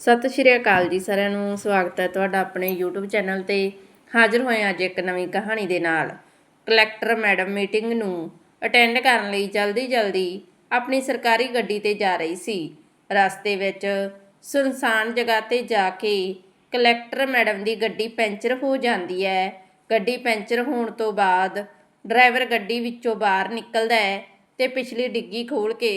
ਸਤਿ ਸ਼੍ਰੀ ਅਕਾਲ ਜੀ ਸਾਰਿਆਂ ਨੂੰ, ਸਵਾਗਤ ਹੈ ਤੁਹਾਡਾ ਆਪਣੇ YouTube ਚੈਨਲ ਤੇ। ਹਾਜ਼ਰ ਹੋਏ ਅੱਜ ਇੱਕ ਨਵੀਂ ਕਹਾਣੀ ਦੇ ਨਾਲ। ਕਲੈਕਟਰ ਮੈਡਮ ਮੀਟਿੰਗ ਨੂੰ ਅਟੈਂਡ ਕਰਨ ਲਈ ਜਲਦੀ ਜਲਦੀ ਆਪਣੀ ਸਰਕਾਰੀ ਗੱਡੀ ਤੇ ਜਾ ਰਹੀ ਸੀ। ਰਸਤੇ ਵਿੱਚ ਸੁਨਸਾਨ ਜਗ੍ਹਾ ਤੇ ਜਾ ਕੇ ਕਲੈਕਟਰ ਮੈਡਮ ਦੀ ਗੱਡੀ ਪੈਂਚਰ ਹੋ ਜਾਂਦੀ ਹੈ। ਗੱਡੀ ਪੈਂਚਰ ਹੋਣ ਤੋਂ ਬਾਅਦ ਡਰਾਈਵਰ ਗੱਡੀ ਵਿੱਚੋਂ ਬਾਹਰ ਨਿਕਲਦਾ ਹੈ ਤੇ ਪਿਛਲੀ ਡਿੱਗੀ ਖੋਲ ਕੇ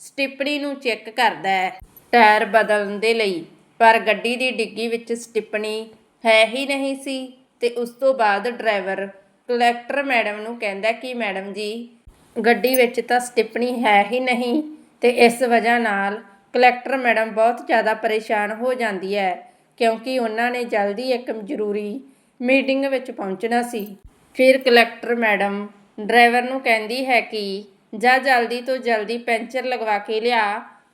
ਸਟਿੱਪਣੀ ਨੂੰ ਚੈੱਕ ਕਰਦਾ ਹੈ। ਟਾਇਰ ਬਦਲਣ ਦੇ ਲਈ। ਪਰ ਗੱਡੀ ਦੀ ਡਿੱਗੀ ਵਿੱਚ ਸਟਿੱਪਣੀ ਹੈ ਹੀ ਨਹੀਂ ਸੀ ਤੇ ਉਸ ਤੋਂ ਬਾਅਦ ਡਰਾਈਵਰ ਕਲੈਕਟਰ ਮੈਡਮ ਨੂੰ ਕਹਿੰਦਾ ਕਿ ਮੈਡਮ ਜੀ, ਗੱਡੀ ਵਿੱਚ ਤਾਂ ਸਟਿੱਪਣੀ ਹੈ ਹੀ ਨਹੀਂ ਤੇ ਇਸ ਵਜ੍ਹਾ ਨਾਲ ਕਲੈਕਟਰ ਮੈਡਮ ਬਹੁਤ ਜ਼ਿਆਦਾ ਪਰੇਸ਼ਾਨ ਹੋ ਜਾਂਦੀ ਹੈ ਕਿਉਂਕਿ ਉਹਨਾਂ ਨੇ ਜਲਦੀ ਇੱਕ ਜ਼ਰੂਰੀ ਮੀਟਿੰਗ ਵਿੱਚ ਪਹੁੰਚਣਾ ਸੀ। ਫਿਰ ਕਲੈਕਟਰ ਮੈਡਮ ਡਰਾਈਵਰ ਨੂੰ ਕਹਿੰਦੀ ਹੈ ਕਿ, ਜਾ ਜਲਦੀ ਤੋਂ ਜਲਦੀ ਪੈਂਚਰ ਲਗਵਾ ਕੇ ਲਿਆ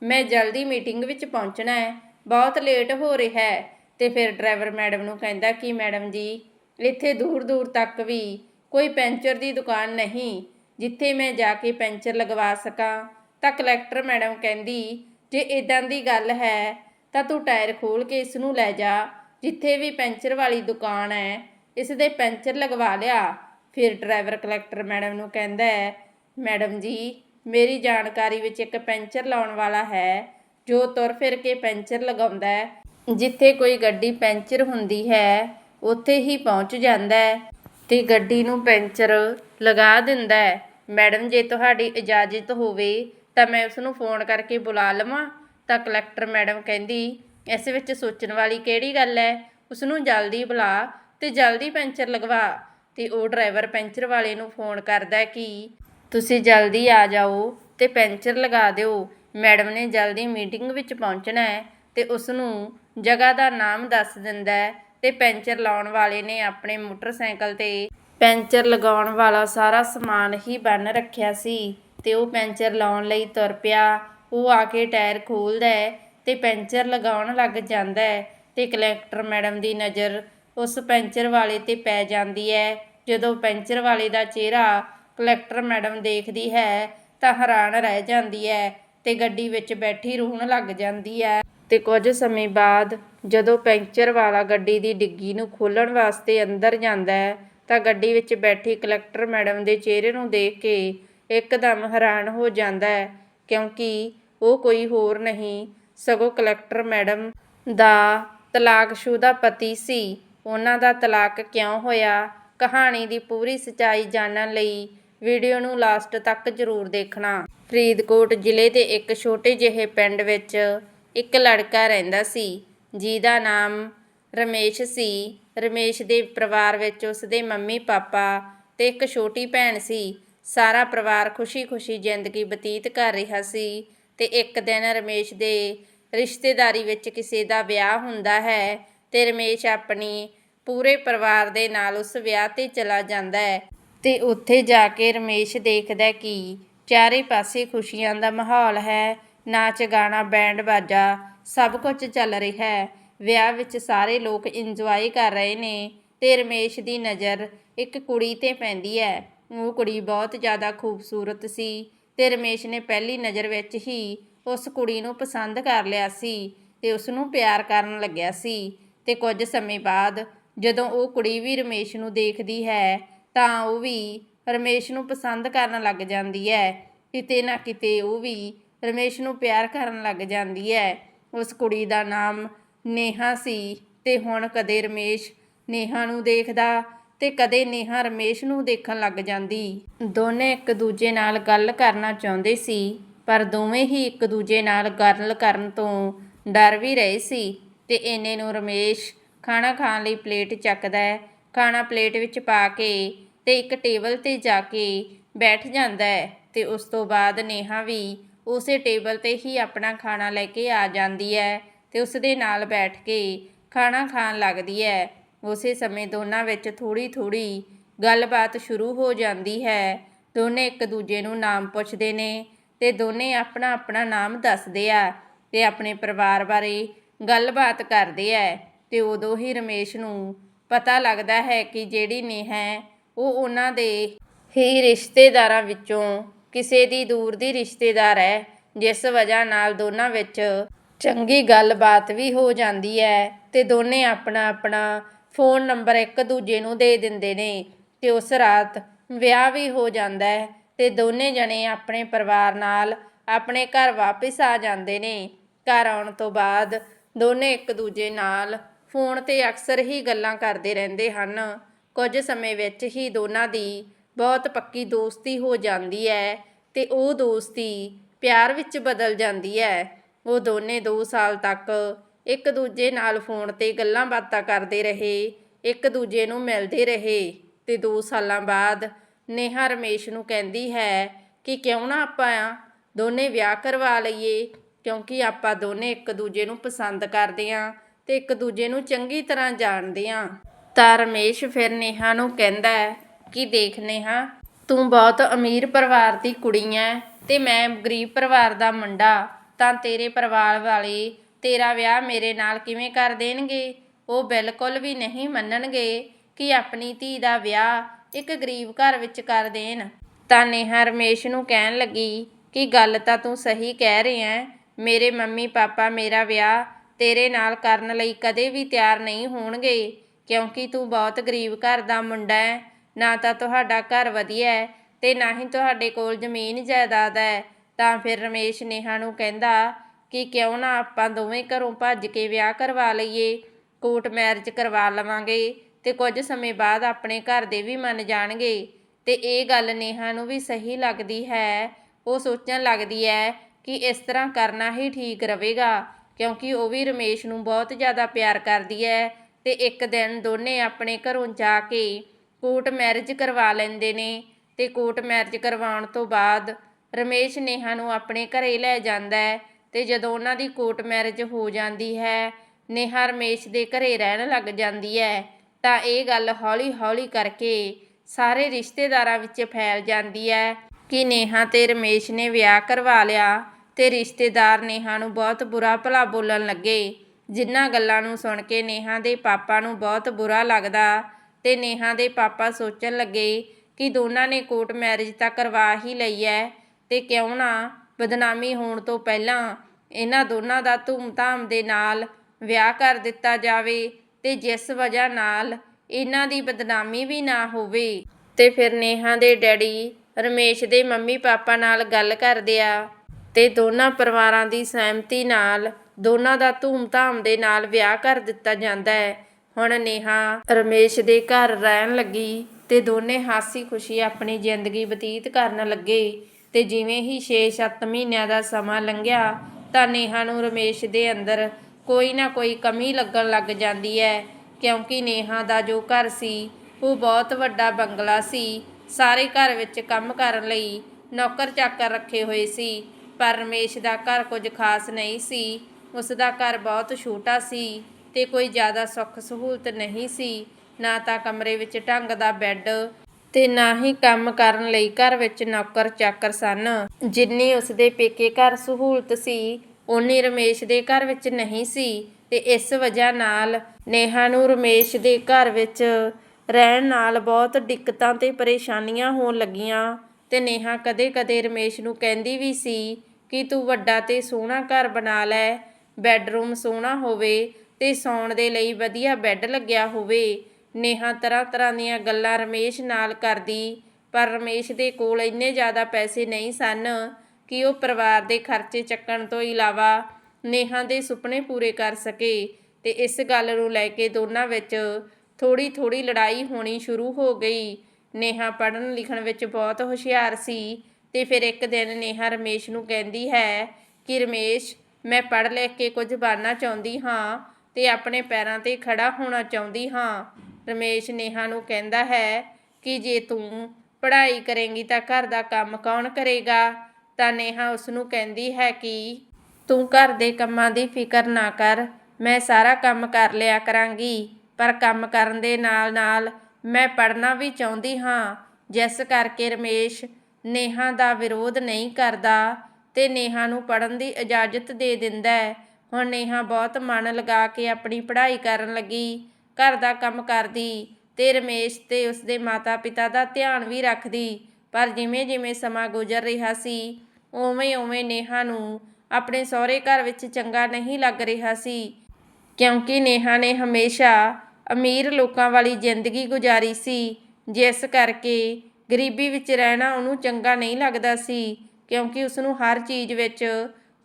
ਮੈਂ ਜਲਦੀ ਮੀਟਿੰਗ ਵਿੱਚ ਪਹੁੰਚਣਾ ਹੈ। ਬਹੁਤ ਲੇਟ ਹੋ ਰਿਹਾ ਹੈ। ਤੇ ਫਿਰ ਡਰਾਈਵਰ ਮੈਡਮ ਨੂੰ ਕਹਿੰਦਾ ਕਿ ਮੈਡਮ ਜੀ, ਇੱਥੇ ਦੂਰ ਦੂਰ ਤੱਕ ਵੀ ਕੋਈ ਪੈਂਚਰ ਦੀ ਦੁਕਾਨ ਨਹੀਂ। ਜਿੱਥੇ ਮੈਂ ਜਾ ਕੇ ਪੈਂਚਰ ਲਗਵਾ ਸਕਾਂ। ਤਾਂ ਕਲੈਕਟਰ ਮੈਡਮ ਕਹਿੰਦੀ, ਜੇ ਇਦਾਂ ਦੀ ਗੱਲ ਹੈ, ਤਾਂ ਤੂੰ ਟਾਇਰ ਖੋਲ ਕੇ ਇਸ ਨੂੰ ਲੈ ਜਾ। ਜਿੱਥੇ ਵੀ ਪੈਂਚਰ ਵਾਲੀ ਦੁਕਾਨ ਹੈ, ਇਸ ਦੇ ਪੈਂਚਰ ਲਗਵਾ ਲਿਆ। ਫਿਰ ਡਰਾਈਵਰ ਕਲੈਕਟਰ ਮੈਡਮ ਨੂੰ ਕਹਿੰਦਾ ਹੈ ਮੈਡਮ ਜੀ ਮੇਰੀ ਜਾਣਕਾਰੀ ਵਿੱਚ ਇੱਕ ਪੈਂਚਰ ਲਾਉਣ ਵਾਲਾ ਹੈ, ਜੋ ਤੁਰ ਫਿਰ ਕੇ ਪੈਂਚਰ ਲਗਾਉਂਦਾ ਹੈ। ਜਿੱਥੇ ਕੋਈ ਗੱਡੀ ਪੈਂਚਰ ਹੁੰਦੀ ਹੈ, ਉੱਥੇ ਹੀ ਪਹੁੰਚ ਜਾਂਦਾ ਹੈ ਤੇ ਗੱਡੀ ਨੂੰ ਪੈਂਚਰ ਲਗਾ ਦਿੰਦਾ ਹੈ। ਮੈਡਮ, ਜੇ ਤੁਹਾਡੀ ਇਜਾਜ਼ਤ ਹੋਵੇ ਤਾਂ ਮੈਂ ਉਸ ਨੂੰ ਫੋਨ ਕਰਕੇ ਬੁਲਾ ਲਵਾਂ। ਤਾਂ ਕਲੈਕਟਰ ਮੈਡਮ ਕਹਿੰਦੀ, ਇਸ ਵਿੱਚ ਸੋਚਣ ਵਾਲੀ ਕਿਹੜੀ ਗੱਲ ਹੈ? ਉਸ ਨੂੰ ਜਲਦੀ ਬੁਲਾ ਤੇ ਜਲਦੀ ਪੈਂਚਰ ਲਗਵਾ। ਤੇ ਉਹ ਡਰਾਈਵਰ ਪੈਂਚਰ ਵਾਲੇ ਨੂੰ ਫੋਨ ਕਰਦਾ ਕਿ ਤੁਸੀਂ ਜਲਦੀ ਆ ਜਾਓ ਅਤੇ ਪੈਂਚਰ ਲਗਾ ਦਿਓ। ਮੈਡਮ ਨੇ ਜਲਦੀ ਮੀਟਿੰਗ ਵਿੱਚ ਪਹੁੰਚਣਾ ਹੈ ਤੇ ਉਸ ਨੂੰ ਜਗ੍ਹਾ ਦਾ ਨਾਮ ਦੱਸ ਦਿੰਦਾ ਹੈ ਤੇ ਪੈਂਚਰ ਲਾਉਣ ਵਾਲੇ ਨੇ ਆਪਣੇ ਮੋਟਰਸਾਈਕਲ ਤੇ ਪੈਂਚਰ ਲਗਾਉਣ ਵਾਲਾ ਸਾਰਾ ਸਮਾਨ ਹੀ ਬੰਨ੍ਹ ਰੱਖਿਆ ਸੀ ਅਤੇ ਉਹ ਪੈਂਚਰ ਲਾਉਣ ਲਈ ਤੁਰ ਪਿਆ। ਉਹ ਆ ਕੇ ਟਾਇਰ ਖੋਲ੍ਹਦਾ ਹੈ ਤੇ ਪੈਂਚਰ ਲਗਾਉਣ ਲੱਗ ਜਾਂਦਾ ਹੈ ਤੇ ਕਲੈਕਟਰ ਮੈਡਮ ਦੀ ਨਜ਼ਰ ਉਸ ਪੈਂਚਰ ਵਾਲੇ ਤੇ ਪੈ ਜਾਂਦੀ ਹੈ। ਜਦੋਂ ਪੈਂਚਰ ਵਾਲੇ ਦਾ ਚਿਹਰਾ ਕਲੈਕਟਰ ਮੈਡਮ ਦੇਖਦੀ ਹੈ, ਤਾਂ ਹੈਰਾਨ ਰਹਿ ਜਾਂਦੀ ਹੈ ਤੇ ਗੱਡੀ ਵਿੱਚ ਬੈਠੀ ਰੋਣ ਲੱਗ ਜਾਂਦੀ ਹੈ। ਤੇ ਕੁਝ ਸਮੇਂ ਬਾਅਦ ਜਦੋਂ ਪੈਂਚਰ ਵਾਲਾ ਗੱਡੀ ਦੀ ਡਿੱਗੀ ਨੂੰ ਖੋਲਣ ਵਾਸਤੇ ਅੰਦਰ ਜਾਂਦਾ ਹੈ, ਤਾਂ ਗੱਡੀ ਵਿੱਚ ਬੈਠੀ ਕਲੈਕਟਰ ਮੈਡਮ ਦੇ ਚਿਹਰੇ ਨੂੰ ਦੇਖ ਕੇ ਇੱਕਦਮ ਹੈਰਾਨ ਹੋ ਜਾਂਦਾ ਹੈ, ਕਿਉਂਕਿ ਉਹ ਕੋਈ ਹੋਰ ਨਹੀਂ, ਸਗੋਂ ਕਲੈਕਟਰ ਮੈਡਮ ਦਾ ਤਲਾਕਸ਼ੁਦਾ ਪਤੀ ਸੀ। ਉਹਨਾਂ ਦਾ ਤਲਾਕ ਕਿਉਂ ਹੋਇਆ? ਕਹਾਣੀ ਦੀ ਪੂਰੀ ਸਚਾਈ ਜਾਣਨ ਲਈ ਵੀਡੀਓ ਨੂੰ ਲਾਸਟ ਤੱਕ ਜ਼ਰੂਰ ਦੇਖਣਾ। ਫਰੀਦਕੋਟ ਜ਼ਿਲ੍ਹੇ ਦੇ ਇੱਕ ਛੋਟੇ ਜਿਹੇ ਪਿੰਡ ਵਿੱਚ ਇੱਕ ਲੜਕਾ ਰਹਿੰਦਾ ਸੀ, ਜਿਹਦਾ ਨਾਮ ਰਮੇਸ਼ ਸੀ। ਰਮੇਸ਼ ਦੇ ਪਰਿਵਾਰ ਵਿੱਚ ਉਸਦੇ ਮੰਮੀ, ਪਾਪਾ ਤੇ ਇੱਕ ਛੋਟੀ ਭੈਣ ਸੀ। ਸਾਰਾ ਪਰਿਵਾਰ ਖੁਸ਼ੀ-ਖੁਸ਼ੀ ਜ਼ਿੰਦਗੀ ਬਤੀਤ ਕਰ ਰਿਹਾ ਸੀ ਤੇ ਇੱਕ ਦਿਨ ਰਮੇਸ਼ ਦੇ ਰਿਸ਼ਤੇਦਾਰੀ ਵਿੱਚ ਕਿਸੇ ਦਾ ਵਿਆਹ ਹੁੰਦਾ ਹੈ ਤੇ ਰਮੇਸ਼ ਆਪਣੀ ਪੂਰੇ ਪਰਿਵਾਰ ਦੇ ਨਾਲ ਉਸ ਵਿਆਹ ਤੇ ਚਲਾ ਜਾਂਦਾ ਹੈ। ਤੇ ਉੱਥੇ ਜਾ ਕੇ ਰਮੇਸ਼ ਦੇਖਦਾ ਕਿ ਚਾਰੇ ਪਾਸੇ ਖੁਸ਼ੀਆਂ ਦਾ ਮਾਹੌਲ ਹੈ। ਨਾਚ, ਗਾਣਾ ਬੈਂਡ ਬਾਜਾ ਸਭ ਕੁਝ ਚੱਲ ਰਿਹਾ ਹੈ। ਵਿਆਹ ਵਿੱਚ ਸਾਰੇ ਲੋਕ ਇੰਜੋਏ ਕਰ ਰਹੇ ਨੇ ਤੇ ਰਮੇਸ਼ ਦੀ ਨਜ਼ਰ ਇੱਕ ਕੁੜੀ ਤੇ ਪੈਂਦੀ ਹੈ। ਉਹ ਕੁੜੀ ਬਹੁਤ ਜ਼ਿਆਦਾ ਖੂਬਸੂਰਤ ਸੀ ਤੇ ਰਮੇਸ਼ ਨੇ ਪਹਿਲੀ ਨਜ਼ਰ ਵਿੱਚ ਹੀ ਉਸ ਕੁੜੀ ਨੂੰ ਪਸੰਦ ਕਰ ਲਿਆ ਸੀ ਤੇ ਉਸ ਨੂੰ ਪਿਆਰ ਕਰਨ ਲੱਗਿਆ ਸੀ ਤੇ ਕੁਝ ਸਮੇਂ ਬਾਅਦ ਜਦੋਂ ਉਹ ਕੁੜੀ ਵੀ ਰਮੇਸ਼ ਨੂੰ ਦੇਖਦੀ ਹੈ ਤਾਂ ਉਹ ਵੀ ਰਮੇਸ਼ ਨੂੰ ਪਸੰਦ ਕਰਨ ਲੱਗ ਜਾਂਦੀ ਹੈ ਕਿਤੇ ਨਾ ਕਿਤੇ ਉਹ ਵੀ ਰਮੇਸ਼ ਨੂੰ ਪਿਆਰ ਕਰਨ ਲੱਗ ਜਾਂਦੀ ਹੈ ਉਸ ਕੁੜੀ ਦਾ ਨਾਮ ਨੇਹਾ ਸੀ ਤੇ ਹੁਣ ਕਦੇ ਰਮੇਸ਼ ਨੇਹਾ ਨੂੰ ਦੇਖਦਾ ਤੇ ਕਦੇ ਨੇਹਾ ਰਮੇਸ਼ ਨੂੰ ਦੇਖਣ ਲੱਗ ਜਾਂਦੀ। ਦੋਨੇ ਇੱਕ ਦੂਜੇ ਨਾਲ ਗੱਲ ਕਰਨਾ ਚਾਹੁੰਦੇ ਸੀ, ਪਰ ਦੋਵੇਂ ਹੀ ਇੱਕ ਦੂਜੇ ਨਾਲ ਗੱਲ ਕਰਨ ਤੋਂ ਡਰ ਵੀ ਰਹੇ ਸੀ ਤੇ ਇੰਨੇ ਨੂੰ ਰਮੇਸ਼ ਖਾਣਾ ਖਾਣ ਲਈ ਪਲੇਟ ਚੱਕਦਾ ਹੈ ਖਾਣਾ ਪਲੇਟ ਵਿੱਚ ਪਾ ਕੇ ਤੇ ਇੱਕ ਟੇਬਲ ਤੇ ਜਾ ਕੇ ਬੈਠ ਜਾਂਦਾ ਹੈ ਤੇ ਉਸ ਤੋਂ ਬਾਅਦ ਨੇਹਾ ਵੀ ਉਸੇ ਟੇਬਲ ਤੇ ਹੀ ਆਪਣਾ ਖਾਣਾ ਲੈ ਕੇ ਆ ਜਾਂਦੀ ਹੈ ਤੇ ਉਸ ਦੇ ਨਾਲ ਬੈਠ ਕੇ ਖਾਣਾ ਖਾਣ ਲੱਗਦੀ ਹੈ। ਉਸੇ ਸਮੇਂ ਦੋਨਾਂ ਵਿੱਚ ਥੋੜੀ ਥੋੜੀ ਗੱਲਬਾਤ ਸ਼ੁਰੂ ਹੋ ਜਾਂਦੀ ਹੈ। ਦੋਨੇ ਇੱਕ ਦੂਜੇ ਨੂੰ ਨਾਮ ਪੁੱਛਦੇ ਨੇ ਤੇ ਦੋਨੇ ਆਪਣਾ ਆਪਣਾ ਨਾਮ ਦੱਸਦੇ ਆ ਤੇ ਆਪਣੇ ਪਰਿਵਾਰ ਬਾਰੇ ਗੱਲਬਾਤ ਕਰਦੇ ਆ ਤੇ ਉਦੋਂ ਹੀ ਰਮੇਸ਼ ਨੂੰ ਪਤਾ ਲੱਗਦਾ ਹੈ ਕਿ ਜਿਹੜੀ ਨੇਹਾ ਉਹ ਉਹਨਾਂ ਦੇ ਹੀ ਰਿਸ਼ਤੇਦਾਰਾਂ ਵਿੱਚੋਂ ਕਿਸੇ ਦੀ ਦੂਰ ਦੀ ਰਿਸ਼ਤੇਦਾਰ ਹੈ, ਜਿਸ ਵਜ੍ਹਾ ਨਾਲ ਦੋਨਾਂ ਵਿੱਚ ਚੰਗੀ ਗੱਲਬਾਤ ਵੀ ਹੋ ਜਾਂਦੀ ਹੈ ਤੇ ਦੋਨੇ ਆਪਣਾ ਆਪਣਾ ਫੋਨ ਨੰਬਰ ਇੱਕ ਦੂਜੇ ਨੂੰ ਦੇ ਦਿੰਦੇ ਨੇ ਤੇ ਉਸ ਰਾਤ ਵਿਆਹ ਵੀ ਹੋ ਜਾਂਦਾ ਹੈ ਤੇ ਦੋਨੇ ਜਣੇ ਆਪਣੇ ਪਰਿਵਾਰ ਨਾਲ ਆਪਣੇ ਘਰ ਵਾਪਸ ਆ ਜਾਂਦੇ ਨੇ। ਘਰ ਆਉਣ ਤੋਂ ਬਾਅਦ ਦੋਨੇ ਇੱਕ ਦੂਜੇ ਨਾਲ ਫੋਨ ਤੇ ਅਕਸਰ ਹੀ ਗੱਲਾਂ ਕਰਦੇ ਰਹਿੰਦੇ ਹਨ। ਕੁਝ ਸਮੇਂ ਵਿੱਚ ਹੀ ਦੋਨਾਂ ਦੀ ਬਹੁਤ ਪੱਕੀ ਦੋਸਤੀ ਹੋ ਜਾਂਦੀ ਹੈ ਤੇ ਉਹ ਦੋਸਤੀ ਪਿਆਰ ਵਿੱਚ ਬਦਲ ਜਾਂਦੀ ਹੈ ਉਹ ਦੋਨੇ 2 ਸਾਲ ਤੱਕ ਇੱਕ ਦੂਜੇ ਨਾਲ ਫੋਨ ਤੇ ਗੱਲਾਂ ਬਾਤਾਂ ਕਰਦੇ ਰਹੇ, ਇੱਕ ਦੂਜੇ ਨੂੰ ਮਿਲਦੇ ਰਹੇ ਤੇ 2 ਸਾਲਾਂ ਬਾਅਦ ਨੇਹਾ ਰਮੇਸ਼ ਨੂੰ ਕਹਿੰਦੀ ਹੈ ਕਿ ਕਿਉਂ ਨਾ ਆਪਾਂ ਦੋਨੇ ਵਿਆਹ ਕਰਵਾ ਲਈਏ ਕਿਉਂਕਿ ਆਪਾਂ ਦੋਨੇ ਇੱਕ ਦੂਜੇ ਨੂੰ ਪਸੰਦ ਕਰਦੇ ਆਂ ਤੇ ਇੱਕ ਦੂਜੇ ਨੂੰ ਚੰਗੀ ਤਰ੍ਹਾਂ ਜਾਣਦੇ ਆਂ। ਤਾਂ ਰਮੇਸ਼ ਫਿਰ ਨੇਹਾ ਨੂੰ ਕਹਿੰਦਾ ਹੈ ਕਿ ਦੇਖ ਨੇਹਾ, ਤੂੰ ਬਹੁਤ ਅਮੀਰ ਪਰਿਵਾਰ ਦੀ ਕੁੜੀ ਐ ਤੇ ਮੈਂ ਗਰੀਬ ਪਰਿਵਾਰ ਦਾ ਮੁੰਡਾ, ਤਾਂ ਤੇਰੇ ਪਰਿਵਾਰ ਵਾਲੇ ਤੇਰਾ ਵਿਆਹ ਮੇਰੇ ਨਾਲ ਕਿਵੇਂ ਕਰ ਦੇਣਗੇ? ਉਹ ਬਿਲਕੁਲ ਵੀ ਨਹੀਂ ਮੰਨਣਗੇ ਕਿ ਆਪਣੀ ਧੀ ਦਾ ਵਿਆਹ ਇੱਕ ਗਰੀਬ ਘਰ ਵਿੱਚ ਕਰ ਦੇਣ। ਤਾਂ ਨੇਹਾ ਰਮੇਸ਼ ਨੂੰ ਕਹਿਣ ਲੱਗੀ ਕਿ ਗੱਲ ਤਾਂ ਤੂੰ ਸਹੀ ਕਹਿ ਰਿਹਾ ਹੈ ਮੇਰੇ ਮੰਮੀ ਪਾਪਾ ਮੇਰਾ ਵਿਆਹ ਤੇਰੇ ਨਾਲ ਕਰਨ ਲਈ ਕਦੇ ਵੀ ਤਿਆਰ ਨਹੀਂ ਹੋਣਗੇ, ਕਿਉਂਕਿ ਤੂੰ ਬਹੁਤ ਗਰੀਬ ਘਰ ਦਾ ਮੁੰਡਾ ਹੈ ਨਾ ਤਾਂ ਤੁਹਾਡਾ ਘਰ ਵਧੀਆ ਹੈ ਤੇ ਨਾ ਹੀ ਤੁਹਾਡੇ ਕੋਲ ਜ਼ਮੀਨ ਜਾਇਦਾਦ ਹੈ ਤਾਂ ਫਿਰ ਰਮੇਸ਼ ਨੇਹਾ ਨੂੰ ਕਹਿੰਦਾ ਕਿ ਕਿਉਂ ਨਾ ਆਪਾਂ ਦੋਵੇਂ ਘਰੋਂ ਭੱਜ ਕੇ ਵਿਆਹ ਕਰਵਾ ਲਈਏ, ਕੋਰਟ ਮੈਰਿਜ ਕਰਵਾ ਲਵਾਂਗੇ ਤੇ ਕੁਝ ਸਮੇਂ ਬਾਅਦ ਆਪਣੇ ਘਰ ਦੇ ਵੀ ਮੰਨ ਜਾਣਗੇ। ਤੇ ਇਹ ਗੱਲ ਨੇਹਾ ਨੂੰ ਵੀ ਸਹੀ ਲੱਗਦੀ ਹੈ। ਉਹ ਸੋਚਣ ਲੱਗਦੀ ਹੈ ਕਿ ਇਸ ਤਰ੍ਹਾਂ ਕਰਨਾ ਹੀ ਠੀਕ ਰਹੇਗਾ। ਕਿਉਂਕਿ ਉਹ ਵੀ ਰਮੇਸ਼ ਨੂੰ ਬਹੁਤ ਜ਼ਿਆਦਾ ਪਿਆਰ ਕਰਦੀ ਹੈ ਤੇ ਇੱਕ ਦਿਨ ਦੋਨੇ ਆਪਣੇ ਘਰੋਂ ਜਾ ਕੇ ਕੋਰਟ ਮੈਰਿਜ ਕਰਵਾ ਲੈਂਦੇ ਨੇ ਤੇ ਕੋਰਟ ਮੈਰਿਜ ਕਰਵਾਉਣ ਤੋਂ ਬਾਅਦ ਰਮੇਸ਼ ਨੇਹਾ ਨੂੰ ਆਪਣੇ ਘਰੇ ਲੈ ਜਾਂਦਾ ਹੈ ਤੇ ਜਦੋਂ ਉਹਨਾਂ ਦੀ ਕੋਰਟ ਮੈਰਿਜ ਹੋ ਜਾਂਦੀ ਹੈ, ਨੇਹਾ ਰਮੇਸ਼ ਦੇ ਘਰੇ ਰਹਿਣ ਲੱਗ ਜਾਂਦੀ ਹੈ ਤਾਂ ਇਹ ਗੱਲ ਹੌਲੀ-ਹੌਲੀ ਕਰਕੇ ਸਾਰੇ ਰਿਸ਼ਤੇਦਾਰਾਂ ਵਿੱਚ ਫੈਲ ਜਾਂਦੀ ਹੈ ਕਿ ਨੇਹਾ ਤੇ ਰਮੇਸ਼ ਨੇ ਵਿਆਹ ਕਰਵਾ ਲਿਆ ਤੇ ਰਿਸ਼ਤੇਦਾਰ ਨੇਹਾ ਨੂੰ ਬਹੁਤ ਬੁਰਾ ਭਲਾ ਬੋਲਣ ਲੱਗੇ। ਜਿਨ੍ਹਾਂ ਗੱਲਾਂ ਨੂੰ ਸੁਣ ਕੇ ਨੇਹਾ ਦੇ ਪਾਪਾ ਨੂੰ ਬਹੁਤ ਬੁਰਾ ਲੱਗਦਾ ਤੇ ਨੇਹਾ ਦੇ ਪਾਪਾ ਸੋਚਣ ਲੱਗੇ ਕਿ ਦੋਨਾਂ ਨੇ ਕੋਰਟ ਮੈਰਿਜ ਤਾਂ ਕਰਵਾ ਹੀ ਲਈ ਹੈ ਤੇ ਕਿਉਂ ਨਾ ਬਦਨਾਮੀ ਹੋਣ ਤੋਂ ਪਹਿਲਾਂ ਇਹਨਾਂ ਦੋਨਾਂ ਦਾ ਧੂਮ-ਧਾਮ ਦੇ ਨਾਲ ਵਿਆਹ ਕਰ ਦਿੱਤਾ ਜਾਵੇ ਤੇ ਜਿਸ ਵਜ੍ਹਾ ਨਾਲ ਇਹਨਾਂ ਦੀ ਬਦਨਾਮੀ ਵੀ ਨਾ ਹੋਵੇ। ਤੇ ਫਿਰ ਨੇਹਾ ਦੇ ਡੈਡੀ ਰਮੇਸ਼ ਦੇ ਮੰਮੀ ਪਾਪਾ ਨਾਲ ਗੱਲ ਕਰਦੇ ਆ। ਤੇ ਦੋਨਾਂ ਪਰਿਵਾਰਾਂ ਦੀ ਸਹਿਮਤੀ ਨਾਲ ਦੋਨਾਂ ਦਾ ਧੂਮ-ਧਾਮ ਦੇ ਨਾਲ ਵਿਆਹ ਕਰ ਦਿੱਤਾ ਜਾਂਦਾ ਹੈ। ਹੁਣ ਨੇਹਾ, ਰਮੇਸ਼ ਦੇ ਘਰ ਰਹਿਣ ਲੱਗੀ ਤੇ ਦੋਨੇ ਹਾਸੀ ਖੁਸ਼ੀ ਆਪਣੀ ਜ਼ਿੰਦਗੀ ਬਤੀਤ ਕਰਨ ਲੱਗੇ ਤੇ ਜਿਵੇਂ ਹੀ 6-7 ਮਹੀਨਿਆਂ ਦਾ ਸਮਾਂ ਲੰਘਿਆ ਤਾਂ ਨੇਹਾ ਨੂੰ ਰਮੇਸ਼ ਦੇ ਅੰਦਰ ਕੋਈ ਨਾ ਕੋਈ ਕਮੀ ਲੱਗਣ ਲੱਗ ਜਾਂਦੀ ਹੈ। ਕਿਉਂਕਿ ਨੇਹਾ ਦਾ ਜੋ ਘਰ ਸੀ, ਉਹ ਬਹੁਤ ਵੱਡਾ ਬੰਗਲਾ ਸੀ। ਸਾਰੇ ਘਰ ਵਿੱਚ ਕੰਮ ਕਰਨ ਲਈ ਨੌਕਰ ਚਾਕਰ ਰੱਖੇ ਹੋਏ ਸੀ। ਪਰ ਰਮੇਸ਼ ਦਾ ਘਰ ਕੁਝ ਖਾਸ ਨਹੀਂ ਸੀ। ਉਸ ਦਾ ਘਰ ਬਹੁਤ ਛੋਟਾ ਸੀ ਤੇ ਕੋਈ ਜ਼ਿਆਦਾ ਸੁੱਖ ਸਹੂਲਤ ਨਹੀਂ ਸੀ। ਨਾ ਤਾਂ ਕਮਰੇ ਵਿੱਚ ਢੰਗ ਦਾ ਬੈੱਡ ਤੇ ਨਾ ਹੀ ਕੰਮ ਕਰਨ ਲਈ ਘਰ ਵਿੱਚ ਨੌਕਰ ਚਾਕਰ ਸਨ। ਜਿੰਨੀ ਉਸ ਦੇ ਪੇਕੇ ਘਰ ਸਹੂਲਤ ਸੀ, ਓਨੀ ਰਮੇਸ਼ ਦੇ ਘਰ ਵਿੱਚ ਨਹੀਂ ਸੀ ਤੇ ਇਸ ਵਜ੍ਹਾ ਨਾਲ ਨੇਹਾ ਨੂੰ ਰਮੇਸ਼ ਦੇ ਘਰ ਵਿੱਚ ਰਹਿਣ ਨਾਲ ਬਹੁਤ ਦਿੱਕਤਾਂ ਤੇ ਪਰੇਸ਼ਾਨੀਆਂ ਹੋਣ ਲੱਗੀਆਂ ਤੇ ਨੇਹਾ ਕਦੇ-ਕਦੇ ਰਮੇਸ਼ ਨੂੰ ਕਹਿੰਦੀ ਵੀ ਸੀ ਕਿ ਤੂੰ ਵੱਡਾ ਤੇ ਸੋਹਣਾ ਘਰ ਬਣਾ ਲੈ, ਬੈੱਡਰੂਮ ਸੋਹਣਾ ਹੋਵੇ ਤੇ ਸੌਣ ਦੇ ਲਈ ਵਧੀਆ ਬੈੱਡ ਲੱਗਿਆ ਹੋਵੇ। ਨੇਹਾ ਤਰ੍ਹਾਂ-ਤਰ੍ਹਾਂ ਦੀਆਂ ਗੱਲਾਂ ਰਮੇਸ਼ ਨਾਲ ਕਰਦੀ, ਪਰ ਰਮੇਸ਼ ਦੇ ਕੋਲ ਇੰਨੇ ਜ਼ਿਆਦਾ ਪੈਸੇ ਨਹੀਂ ਸਨ ਕਿ ਉਹ ਪਰਿਵਾਰ ਦੇ ਖਰਚੇ ਚੱਕਣ ਤੋਂ ਇਲਾਵਾ ਨੇਹਾ ਦੇ ਸੁਪਨੇ ਪੂਰੇ ਕਰ ਸਕੇ ਤੇ ਇਸ ਗੱਲ ਨੂੰ ਲੈ ਕੇ ਦੋਨਾਂ ਵਿੱਚ ਥੋੜੀ ਥੋੜੀ ਲੜਾਈ ਹੋਣੀ ਸ਼ੁਰੂ ਹੋ ਗਈ। ਨੇਹਾ ਪੜ੍ਹਨ ਲਿਖਣ ਵਿੱਚ ਬਹੁਤ ਹੁਸ਼ਿਆਰ ਸੀ ਤੇ ਫਿਰ ਇੱਕ ਦਿਨ ਨੇਹਾ ਰਮੇਸ਼ ਨੂੰ ਕਹਿੰਦੀ ਹੈ ਕਿ ਰਮੇਸ਼, ਮੈਂ ਪੜ੍ਹ ਲਿਖ ਕੇ ਕੁਝ ਬਣਨਾ ਚਾਹੁੰਦੀ ਹਾਂ ਤੇ ਆਪਣੇ ਪੈਰਾਂ ਤੇ ਖੜਾ ਹੋਣਾ ਚਾਹੁੰਦੀ ਹਾਂ। ਰਮੇਸ਼ ਨੇਹਾ ਨੂੰ ਕਹਿੰਦਾ ਹੈ ਕਿ ਜੇ ਤੂੰ ਪੜ੍ਹਾਈ ਕਰੇਂਗੀ ਤਾਂ ਘਰ ਦਾ ਕੰਮ ਕੌਣ ਕਰੇਗਾ? ਤਾਂ ਨੇਹਾ ਉਸ ਨੂੰ ਕਹਿੰਦੀ ਹੈ ਕਿ ਤੂੰ ਘਰ ਦੇ ਕੰਮਾਂ ਦੀ ਫਿਕਰ ਨਾ ਕਰ, ਮੈਂ ਸਾਰਾ ਕੰਮ ਕਰ ਲਿਆ ਕਰਾਂਗੀ, ਪਰ ਕੰਮ ਕਰਨ ਦੇ ਨਾਲ ਨਾਲ ਮੈਂ ਪੜ੍ਹਨਾ ਵੀ ਚਾਹੁੰਦੀ ਹਾਂ। ਜਿਸ ਕਰਕੇ ਰਮੇਸ਼ ਨੇਹਾ ਦਾ ਵਿਰੋਧ ਨਹੀਂ ਕਰਦਾ ਤੇ ਨੇਹਾ ਨੂੰ ਪੜ੍ਹਨ ਦੀ ਇਜਾਜ਼ਤ ਦੇ ਦਿੰਦਾ ਹੈ। ਹੁਣ ਨੇਹਾ ਬਹੁਤ ਮਨ ਲਗਾ ਕੇ ਆਪਣੀ ਪੜ੍ਹਾਈ ਕਰਨ ਲੱਗੀ, ਘਰ ਦਾ ਕੰਮ ਕਰਦੀ ਤੇ ਰਮੇਸ਼ ਤੇ ਉਸਦੇ ਮਾਤਾ-ਪਿਤਾ ਦਾ ਧਿਆਨ ਵੀ ਰੱਖਦੀ। ਪਰ ਜਿਵੇਂ-ਜਿਵੇਂ ਸਮਾਂ ਗੁਜ਼ਰ ਰਿਹਾ ਸੀ, ਉਵੇਂ-ਉਵੇਂ ਨੇਹਾ ਨੂੰ ਆਪਣੇ ਸਹੁਰੇ ਘਰ ਵਿੱਚ ਚੰਗਾ ਨਹੀਂ ਲੱਗ ਰਿਹਾ ਸੀ। ਕਿਉਂਕਿ ਨੇਹਾ ਨੇ ਹਮੇਸ਼ਾ ਅਮੀਰ ਲੋਕਾਂ ਵਾਲੀ ਜ਼ਿੰਦਗੀ ਗੁਜ਼ਾਰੀ ਸੀ, ਜਿਸ ਕਰਕੇ ਗਰੀਬੀ ਵਿੱਚ ਰਹਿਣਾ ਉਹਨੂੰ ਚੰਗਾ ਨਹੀਂ ਲੱਗਦਾ ਸੀ, ਕਿਉਂਕਿ ਉਸ ਨੂੰ ਹਰ ਚੀਜ਼ ਵਿੱਚ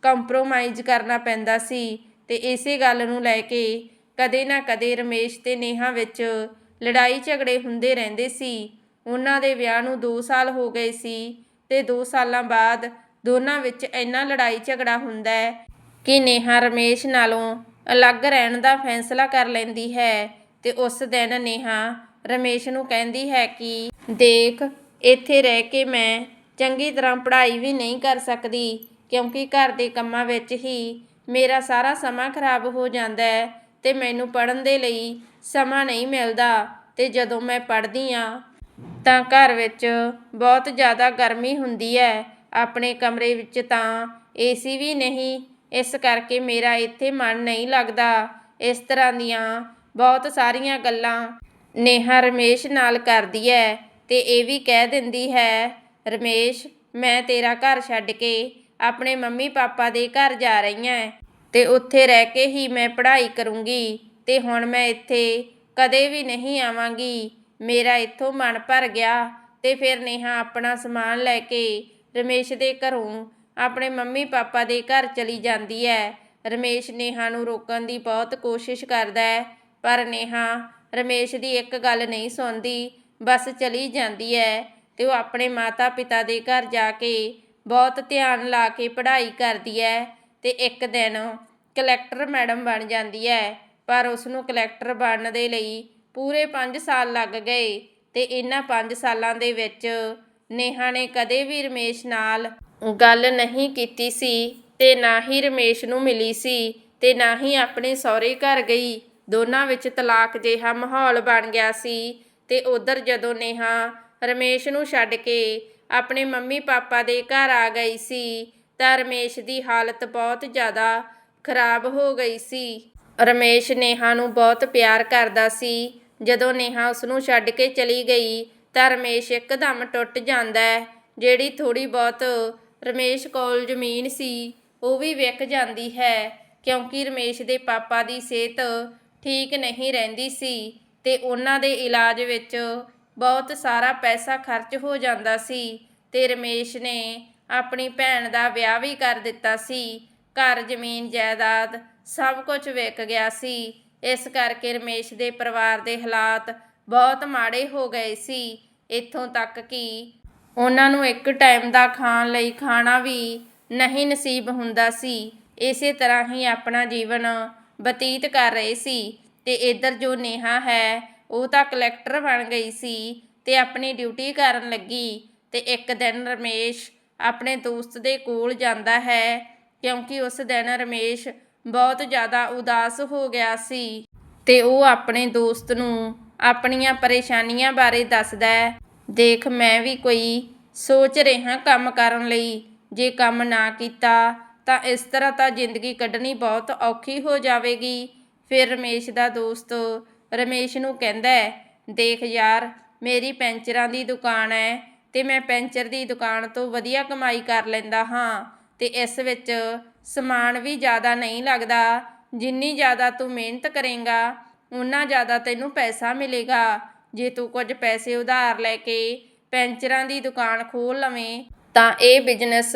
ਕੰਪਰੋਮਾਈਜ਼ ਕਰਨਾ ਪੈਂਦਾ ਸੀ ਤੇ ਇਸੇ ਗੱਲ ਨੂੰ ਲੈ ਕੇ ਕਦੇ ਨਾ ਕਦੇ ਰਮੇਸ਼ ਤੇ ਨੇਹਾ ਵਿੱਚ ਲੜਾਈ ਝਗੜੇ ਹੁੰਦੇ ਰਹਿੰਦੇ ਸੀ। ਉਹਨਾਂ ਦੇ ਵਿਆਹ ਨੂੰ 2 ਸਾਲ ਹੋ ਗਏ ਸੀ ਤੇ 2 ਸਾਲਾਂ ਬਾਅਦ ਦੋਨਾਂ ਵਿੱਚ ਇੰਨਾ ਲੜਾਈ ਝਗੜਾ ਹੁੰਦਾ ਹੈ ਕਿ ਨੇਹਾ ਰਮੇਸ਼ ਨਾਲੋਂ ਅਲੱਗ ਰਹਿਣ ਦਾ ਫੈਸਲਾ ਕਰ ਲੈਂਦੀ ਹੈ ਤੇ ਉਸ ਦਿਨ ਨੇਹਾ ਰਮੇਸ਼ ਨੂੰ ਕਹਿੰਦੀ ਹੈ ਕਿ ਦੇਖ, ਇੱਥੇ ਰਹਿ ਕੇ ਮੈਂ ਚੰਗੀ ਤਰ੍ਹਾਂ ਪੜ੍ਹਾਈ ਵੀ ਨਹੀਂ ਕਰ ਸਕਦੀ, ਕਿਉਂਕਿ ਘਰ ਦੇ ਕੰਮਾਂ ਵਿੱਚ ਹੀ ਮੇਰਾ ਸਾਰਾ ਸਮਾਂ ਖਰਾਬ ਹੋ ਜਾਂਦਾ ਹੈ ਤੇ ਮੈਨੂੰ ਪੜ੍ਹਨ ਦੇ ਲਈ ਸਮਾਂ ਨਹੀਂ ਮਿਲਦਾ ਤੇ ਜਦੋਂ ਮੈਂ ਪੜ੍ਹਦੀ ਆ ਤਾਂ ਘਰ ਵਿੱਚ ਬਹੁਤ ਜ਼ਿਆਦਾ ਗਰਮੀ ਹੁੰਦੀ ਹੈ। ਆਪਣੇ ਕਮਰੇ ਵਿੱਚ ਤਾਂ ਏਸੀ ਵੀ ਨਹੀਂ, ਇਸ ਕਰਕੇ ਮੇਰਾ ਇੱਥੇ ਮਨ ਨਹੀਂ ਲੱਗਦਾ। ਇਸ ਤਰ੍ਹਾਂ ਦੀਆਂ ਬਹੁਤ ਸਾਰੀਆਂ ਗੱਲਾਂ ਨੇਹਾ ਰਮੇਸ਼ ਨਾਲ ਕਰਦੀ ਹੈ ਤੇ ਇਹ ਵੀ ਕਹਿ ਦਿੰਦੀ ਹੈ, ਰਮੇਸ਼, ਮੈਂ ਤੇਰਾ ਘਰ ਛੱਡ ਕੇ ਆਪਣੇ ਮੰਮੀ ਪਾਪਾ ਦੇ ਘਰ ਜਾ ਰਹੀ ਹਾਂ ਤੇ ਉੱਥੇ ਰਹਿ ਕੇ ਹੀ ਮੈਂ ਪੜ੍ਹਾਈ ਕਰੂੰਗੀ ਤੇ ਹੁਣ ਮੈਂ ਇੱਥੇ ਕਦੇ ਵੀ ਨਹੀਂ ਆਵਾਂਗੀ। ਮੇਰਾ ਇੱਥੋਂ ਮਨ ਭਰ ਗਿਆ ਤੇ ਫਿਰ ਨੇਹਾ ਆਪਣਾ ਸਮਾਨ ਲੈ ਕੇ ਰਮੇਸ਼ ਦੇ ਘਰੋਂ ਆਪਣੇ ਮੰਮੀ ਪਾਪਾ ਦੇ ਘਰ ਚਲੀ ਜਾਂਦੀ ਹੈ ਰਮੇਸ਼ ਨੇਹਾ ਨੂੰ ਰੋਕਣ ਦੀ ਬਹੁਤ ਕੋਸ਼ਿਸ਼ ਕਰਦਾ ਹੈ ਪਰ ਨੇਹਾ ਰਮੇਸ਼ ਦੀ ਇੱਕ ਗੱਲ ਨਹੀਂ ਸੁਣਦੀ, ਬਸ ਚਲੀ ਜਾਂਦੀ ਹੈ ਤੇ ਉਹ ਆਪਣੇ ਮਾਤਾ ਪਿਤਾ ਦੇ ਘਰ ਜਾ ਕੇ ਬਹੁਤ ਧਿਆਨ ਲਾ ਕੇ ਪੜ੍ਹਾਈ ਕਰਦੀ ਹੈ ਤੇ ਇੱਕ ਦਿਨ ਕਲੈਕਟਰ ਮੈਡਮ ਬਣ ਜਾਂਦੀ ਹੈ ਪਰ ਉਸ ਨੂੰ ਕਲੈਕਟਰ ਬਣਨ ਦੇ ਲਈ ਪੂਰੇ 5 ਸਾਲ ਲੱਗ ਗਏ ਤੇ ਇਹਨਾਂ 5 ਸਾਲਾਂ ਦੇ ਵਿੱਚ ਨੇਹਾ ਨੇ ਕਦੇ ਵੀ ਰਮੇਸ਼ ਨਾਲ ਗੱਲ ਨਹੀਂ ਕੀਤੀ ਸੀ ਤੇ ਨਾ ਹੀ ਰਮੇਸ਼ ਨੂੰ ਮਿਲੀ ਸੀ ਤੇ ਨਾ ਹੀ ਆਪਣੇ ਸਹੁਰੇ ਘਰ ਗਈ। ਦੋਨਾਂ ਵਿੱਚ ਤਲਾਕ ਜਿਹਾ ਮਾਹੌਲ ਬਣ ਗਿਆ ਸੀ ਤੇ ਉਧਰ ਜਦੋਂ ਨੇਹਾ ਰਮੇਸ਼ ਨੂੰ ਛੱਡ ਕੇ ਆਪਣੇ ਮੰਮੀ ਪਾਪਾ ਦੇ ਘਰ ਆ ਗਈ ਸੀ, ਤਾਂ ਰਮੇਸ਼ ਦੀ ਹਾਲਤ ਬਹੁਤ ਜ਼ਿਆਦਾ ਖਰਾਬ ਹੋ ਗਈ ਸੀ। ਰਮੇਸ਼ ਨੇਹਾ ਨੂੰ ਬਹੁਤ ਪਿਆਰ ਕਰਦਾ ਸੀ। ਜਦੋਂ ਨੇਹਾ ਉਸ ਨੂੰ ਛੱਡ ਕੇ ਚਲੀ ਗਈ, ਤਾਂ ਰਮੇਸ਼ ਇੱਕਦਮ ਟੁੱਟ ਜਾਂਦਾ ਜਿਹੜੀ ਥੋੜੀ ਬਹੁਤ ਰਮੇਸ਼ ਕੋਲ ਜ਼ਮੀਨ ਸੀ, ਉਹ ਵੀ ਵਿਕ ਜਾਂਦੀ ਹੈ, ਕਿਉਂਕਿ ਰਮੇਸ਼ ਦੇ ਪਾਪਾ ਦੀ ਸਿਹਤ ਠੀਕ ਨਹੀਂ ਰਹਿੰਦੀ ਸੀ ਤੇ ਉਹਨਾਂ ਦੇ ਇਲਾਜ ਵਿੱਚ ਬਹੁਤ ਸਾਰਾ ਪੈਸਾ ਖਰਚ ਹੋ ਜਾਂਦਾ ਸੀ ਤੇ ਰਮੇਸ਼ ਨੇ ਆਪਣੀ ਭੈਣ ਦਾ ਵਿਆਹ ਵੀ ਕਰ ਦਿੱਤਾ ਸੀ। ਘਰ ਜ਼ਮੀਨ, ਜਾਇਦਾਦ ਸਭ ਕੁਝ ਵਿਕ ਗਿਆ ਸੀ। ਇਸ ਕਰਕੇ ਰਮੇਸ਼ ਦੇ ਪਰਿਵਾਰ ਦੇ ਹਾਲਾਤ ਬਹੁਤ ਮਾੜੇ ਹੋ ਗਏ ਸੀ। ਇੱਥੋਂ ਤੱਕ ਕਿ ਉਹਨਾਂ ਨੂੰ ਇੱਕ ਟਾਈਮ ਦਾ ਖਾਣ ਲਈ ਖਾਣਾ ਵੀ ਨਹੀਂ ਨਸੀਬ ਹੁੰਦਾ ਸੀ। ਇਸੇ ਤਰ੍ਹਾਂ ਹੀ ਆਪਣਾ ਜੀਵਨ ਬਤੀਤ ਕਰ ਰਹੇ ਸੀ ਤੇ ਇੱਧਰ ਜੋ ਨੇਹਾ ਹੈ, ਉਹ ਤਾਂ ਕਲੈਕਟਰ ਬਣ ਗਈ ਸੀ ਤੇ ਆਪਣੀ ਡਿਊਟੀ ਕਰਨ ਲੱਗੀ ਤੇ ਇੱਕ ਦਿਨ ਰਮੇਸ਼ ਆਪਣੇ ਦੋਸਤ ਦੇ ਕੋਲ ਜਾਂਦਾ ਹੈ ਕਿਉਂਕਿ ਉਸ ਦਿਨ ਰਮੇਸ਼ ਬਹੁਤ ਜ਼ਿਆਦਾ ਉਦਾਸ ਹੋ ਗਿਆ ਸੀ ਤੇ ਉਹ ਆਪਣੇ ਦੋਸਤ ਨੂੰ ਆਪਣੀਆਂ ਪਰੇਸ਼ਾਨੀਆਂ ਬਾਰੇ ਦੱਸਦਾ ਹੈ, ਦੇਖ, ਮੈਂ ਵੀ ਕੋਈ ਸੋਚ ਰਿਹਾ ਕੰਮ ਕਰਨ ਲਈ, ਜੇ ਕੰਮ ਨਾ ਕੀਤਾ ਤਾਂ ਇਸ ਤਰ੍ਹਾਂ ਤਾਂ ਜ਼ਿੰਦਗੀ ਕੱਢਣੀ ਬਹੁਤ ਔਖੀ ਹੋ ਜਾਵੇਗੀ। ਫਿਰ ਰਮੇਸ਼ ਦਾ ਦੋਸਤ ਰਮੇਸ਼ ਨੂੰ ਕਹਿੰਦਾ ਹੈ, ਦੇਖ ਯਾਰ, ਮੇਰੀ ਪੈਂਚਰਾਂ ਦੀ ਦੁਕਾਨ ਹੈ ਤੇ ਮੈਂ ਪੈਂਚਰ ਦੀ ਦੁਕਾਨ ਤੋਂ ਵਧੀਆ ਕਮਾਈ ਕਰ ਲੈਂਦਾ ਹਾਂ ਤੇ ਇਸ ਵਿੱਚ ਸਮਾਨ ਵੀ ਜ਼ਿਆਦਾ ਨਹੀਂ ਲੱਗਦਾ। ਜਿੰਨੀ ਜ਼ਿਆਦਾ ਤੂੰ ਮਿਹਨਤ ਕਰੇਂਗਾ ਉਨਾ ਜ਼ਿਆਦਾ ਤੈਨੂੰ ਪੈਸਾ ਮਿਲੇਗਾ। ਜੇ ਤੂੰ ਕੁਝ ਪੈਸੇ ਉਧਾਰ ਲੈ ਕੇ ਪੈਂਚਰਾਂ ਦੀ ਦੁਕਾਨ ਖੋਲ ਲਵੇਂ, ਤਾਂ ਇਹ ਬਿਜ਼ਨਸ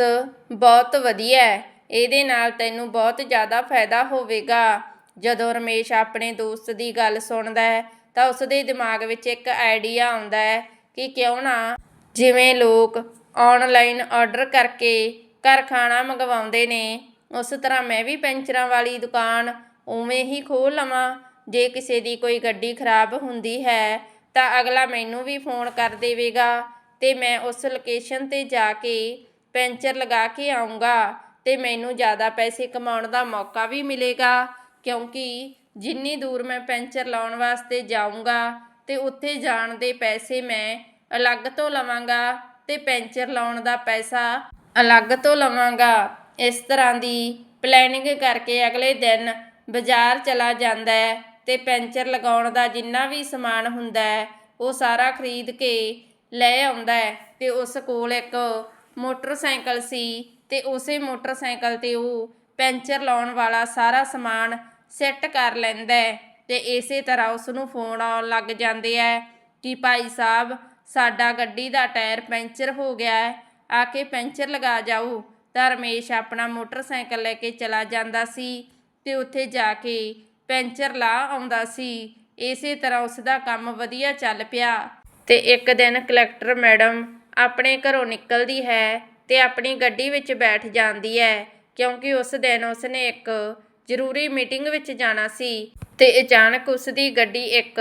ਬਹੁਤ ਵਧੀਆ ਹੈ। ਇਹਦੇ ਨਾਲ ਤੈਨੂੰ ਬਹੁਤ ਜ਼ਿਆਦਾ ਫਾਇਦਾ ਹੋਵੇਗਾ। ਜਦੋਂ ਰਮੇਸ਼ ਆਪਣੇ ਦੋਸਤ ਦੀ ਗੱਲ ਸੁਣਦਾ ਹੈ, ਤਾਂ ਉਸ ਦੇ ਦਿਮਾਗ ਵਿੱਚ ਇੱਕ ਆਈਡੀਆ ਆਉਂਦਾ ਹੈ ਕਿ ਕਿਉਂ ਨਾ ਜਿਵੇਂ ਲੋਕ ਆਨਲਾਈਨ ਆਰਡਰ ਕਰਕੇ ਘਰ ਖਾਣਾ ਮੰਗਵਾਉਂਦੇ ਨੇ, ਉਸ ਤਰ੍ਹਾਂ ਮੈਂ ਵੀ ਪੈਂਚਰਾਂ ਵਾਲੀ ਦੁਕਾਨ ਉਵੇਂ ਹੀ ਖੋਲ ਲਵਾਂ। ਜੇ ਕਿਸੇ ਦੀ ਕੋਈ ਗੱਡੀ ਖਰਾਬ ਹੁੰਦੀ ਹੈ, ਤਾਂ ਅਗਲਾ ਮੈਨੂੰ ਵੀ ਫੋਨ ਕਰ ਦੇਵੇਗਾ ਤੇ ਮੈਂ ਉਸ ਲੋਕੇਸ਼ਨ ਤੇ ਜਾ ਕੇ ਪੈਂਚਰ ਲਗਾ ਕੇ ਆਉਂਗਾ ਤੇ ਮੈਨੂੰ ਜ਼ਿਆਦਾ ਪੈਸੇ ਕਮਾਉਣ ਦਾ ਮੌਕਾ ਵੀ ਮਿਲੇਗਾ, ਕਿਉਂਕਿ ਜਿੰਨੀ ਦੂਰ ਮੈਂ ਪੈਂਚਰ ਲਾਉਣ ਵਾਸਤੇ ਜਾਊਂਗਾ ਤੇ ਉੱਥੇ ਜਾਣ ਦੇ ਪੈਸੇ ਮੈਂ ਅਲੱਗ ਤੋਂ ਲਵਾਂਗਾ ਤੇ ਪੈਂਚਰ ਲਾਉਣ ਦਾ ਪੈਸਾ ਅਲੱਗ ਤੋਂ ਲਵਾਂਗਾ। ਇਸ ਤਰ੍ਹਾਂ ਦੀ ਪਲੈਨਿੰਗ ਕਰਕੇ ਅਗਲੇ ਦਿਨ ਬਾਜ਼ਾਰ ਚਲਾ ਜਾਂਦਾ ਹੈ ਤੇ ਪੈਂਚਰ ਲਗਾਉਣ ਦਾ ਜਿੰਨਾ ਵੀ ਸਮਾਨ ਹੁੰਦਾ ਹੈ, ਉਹ ਸਾਰਾ ਖਰੀਦ ਕੇ ਲੈ ਆਉਂਦਾ ਹੈ ਤੇ ਉਸ ਕੋਲ ਇੱਕ ਮੋਟਰਸਾਈਕਲ ਸੀ ਤੇ ਉਸੇ ਮੋਟਰਸਾਈਕਲ ਤੇ ਉਹ ਪੈਂਚਰ ਲਾਉਣ ਵਾਲਾ ਸਾਰਾ ਸਮਾਨ ਸੈੱਟ ਕਰ ਲੈਂਦਾ ਹੈ ਤੇ ਇਸੇ ਤਰ੍ਹਾਂ ਉਸ ਨੂੰ ਫੋਨ ਆਉਣ ਲੱਗ ਜਾਂਦੇ ਹੈ ਕਿ ਭਾਈ ਸਾਹਿਬ, ਸਾਡਾ ਗੱਡੀ ਦਾ ਟਾਇਰ ਪੈਂਚਰ ਹੋ ਗਿਆ ਹੈ, ਆ ਕੇ ਪੈਂਚਰ ਲਗਾ ਜਾਓ। ਤਾਂ ਰਮੇਸ਼ ਆਪਣਾ ਮੋਟਰਸਾਈਕਲ ਲੈ ਕੇ ਚਲਾ ਜਾਂਦਾ ਸੀ ਤੇ ਉੱਥੇ ਜਾ ਕੇ ਪੈਂਚਰ ਲਾ ਆਉਂਦਾ ਸੀ। ਇਸੇ ਤਰ੍ਹਾਂ ਉਸ ਦਾ ਕੰਮ ਵਧੀਆ ਚੱਲ ਪਿਆ। ਤੇ ਇੱਕ ਦਿਨ ਕਲੈਕਟਰ ਮੈਡਮ ਆਪਣੇ ਘਰੋਂ ਨਿਕਲਦੀ ਹੈ ਤੇ ਆਪਣੀ ਗੱਡੀ ਵਿੱਚ ਬੈਠ ਜਾਂਦੀ ਹੈ ਕਿਉਂਕਿ ਉਸ ਦਿਨ ਉਸਨੇ ਇੱਕ ਜ਼ਰੂਰੀ ਮੀਟਿੰਗ ਵਿੱਚ ਜਾਣਾ ਸੀ ਤੇ ਅਚਾਨਕ ਉਸ ਦੀ ਗੱਡੀ ਇੱਕ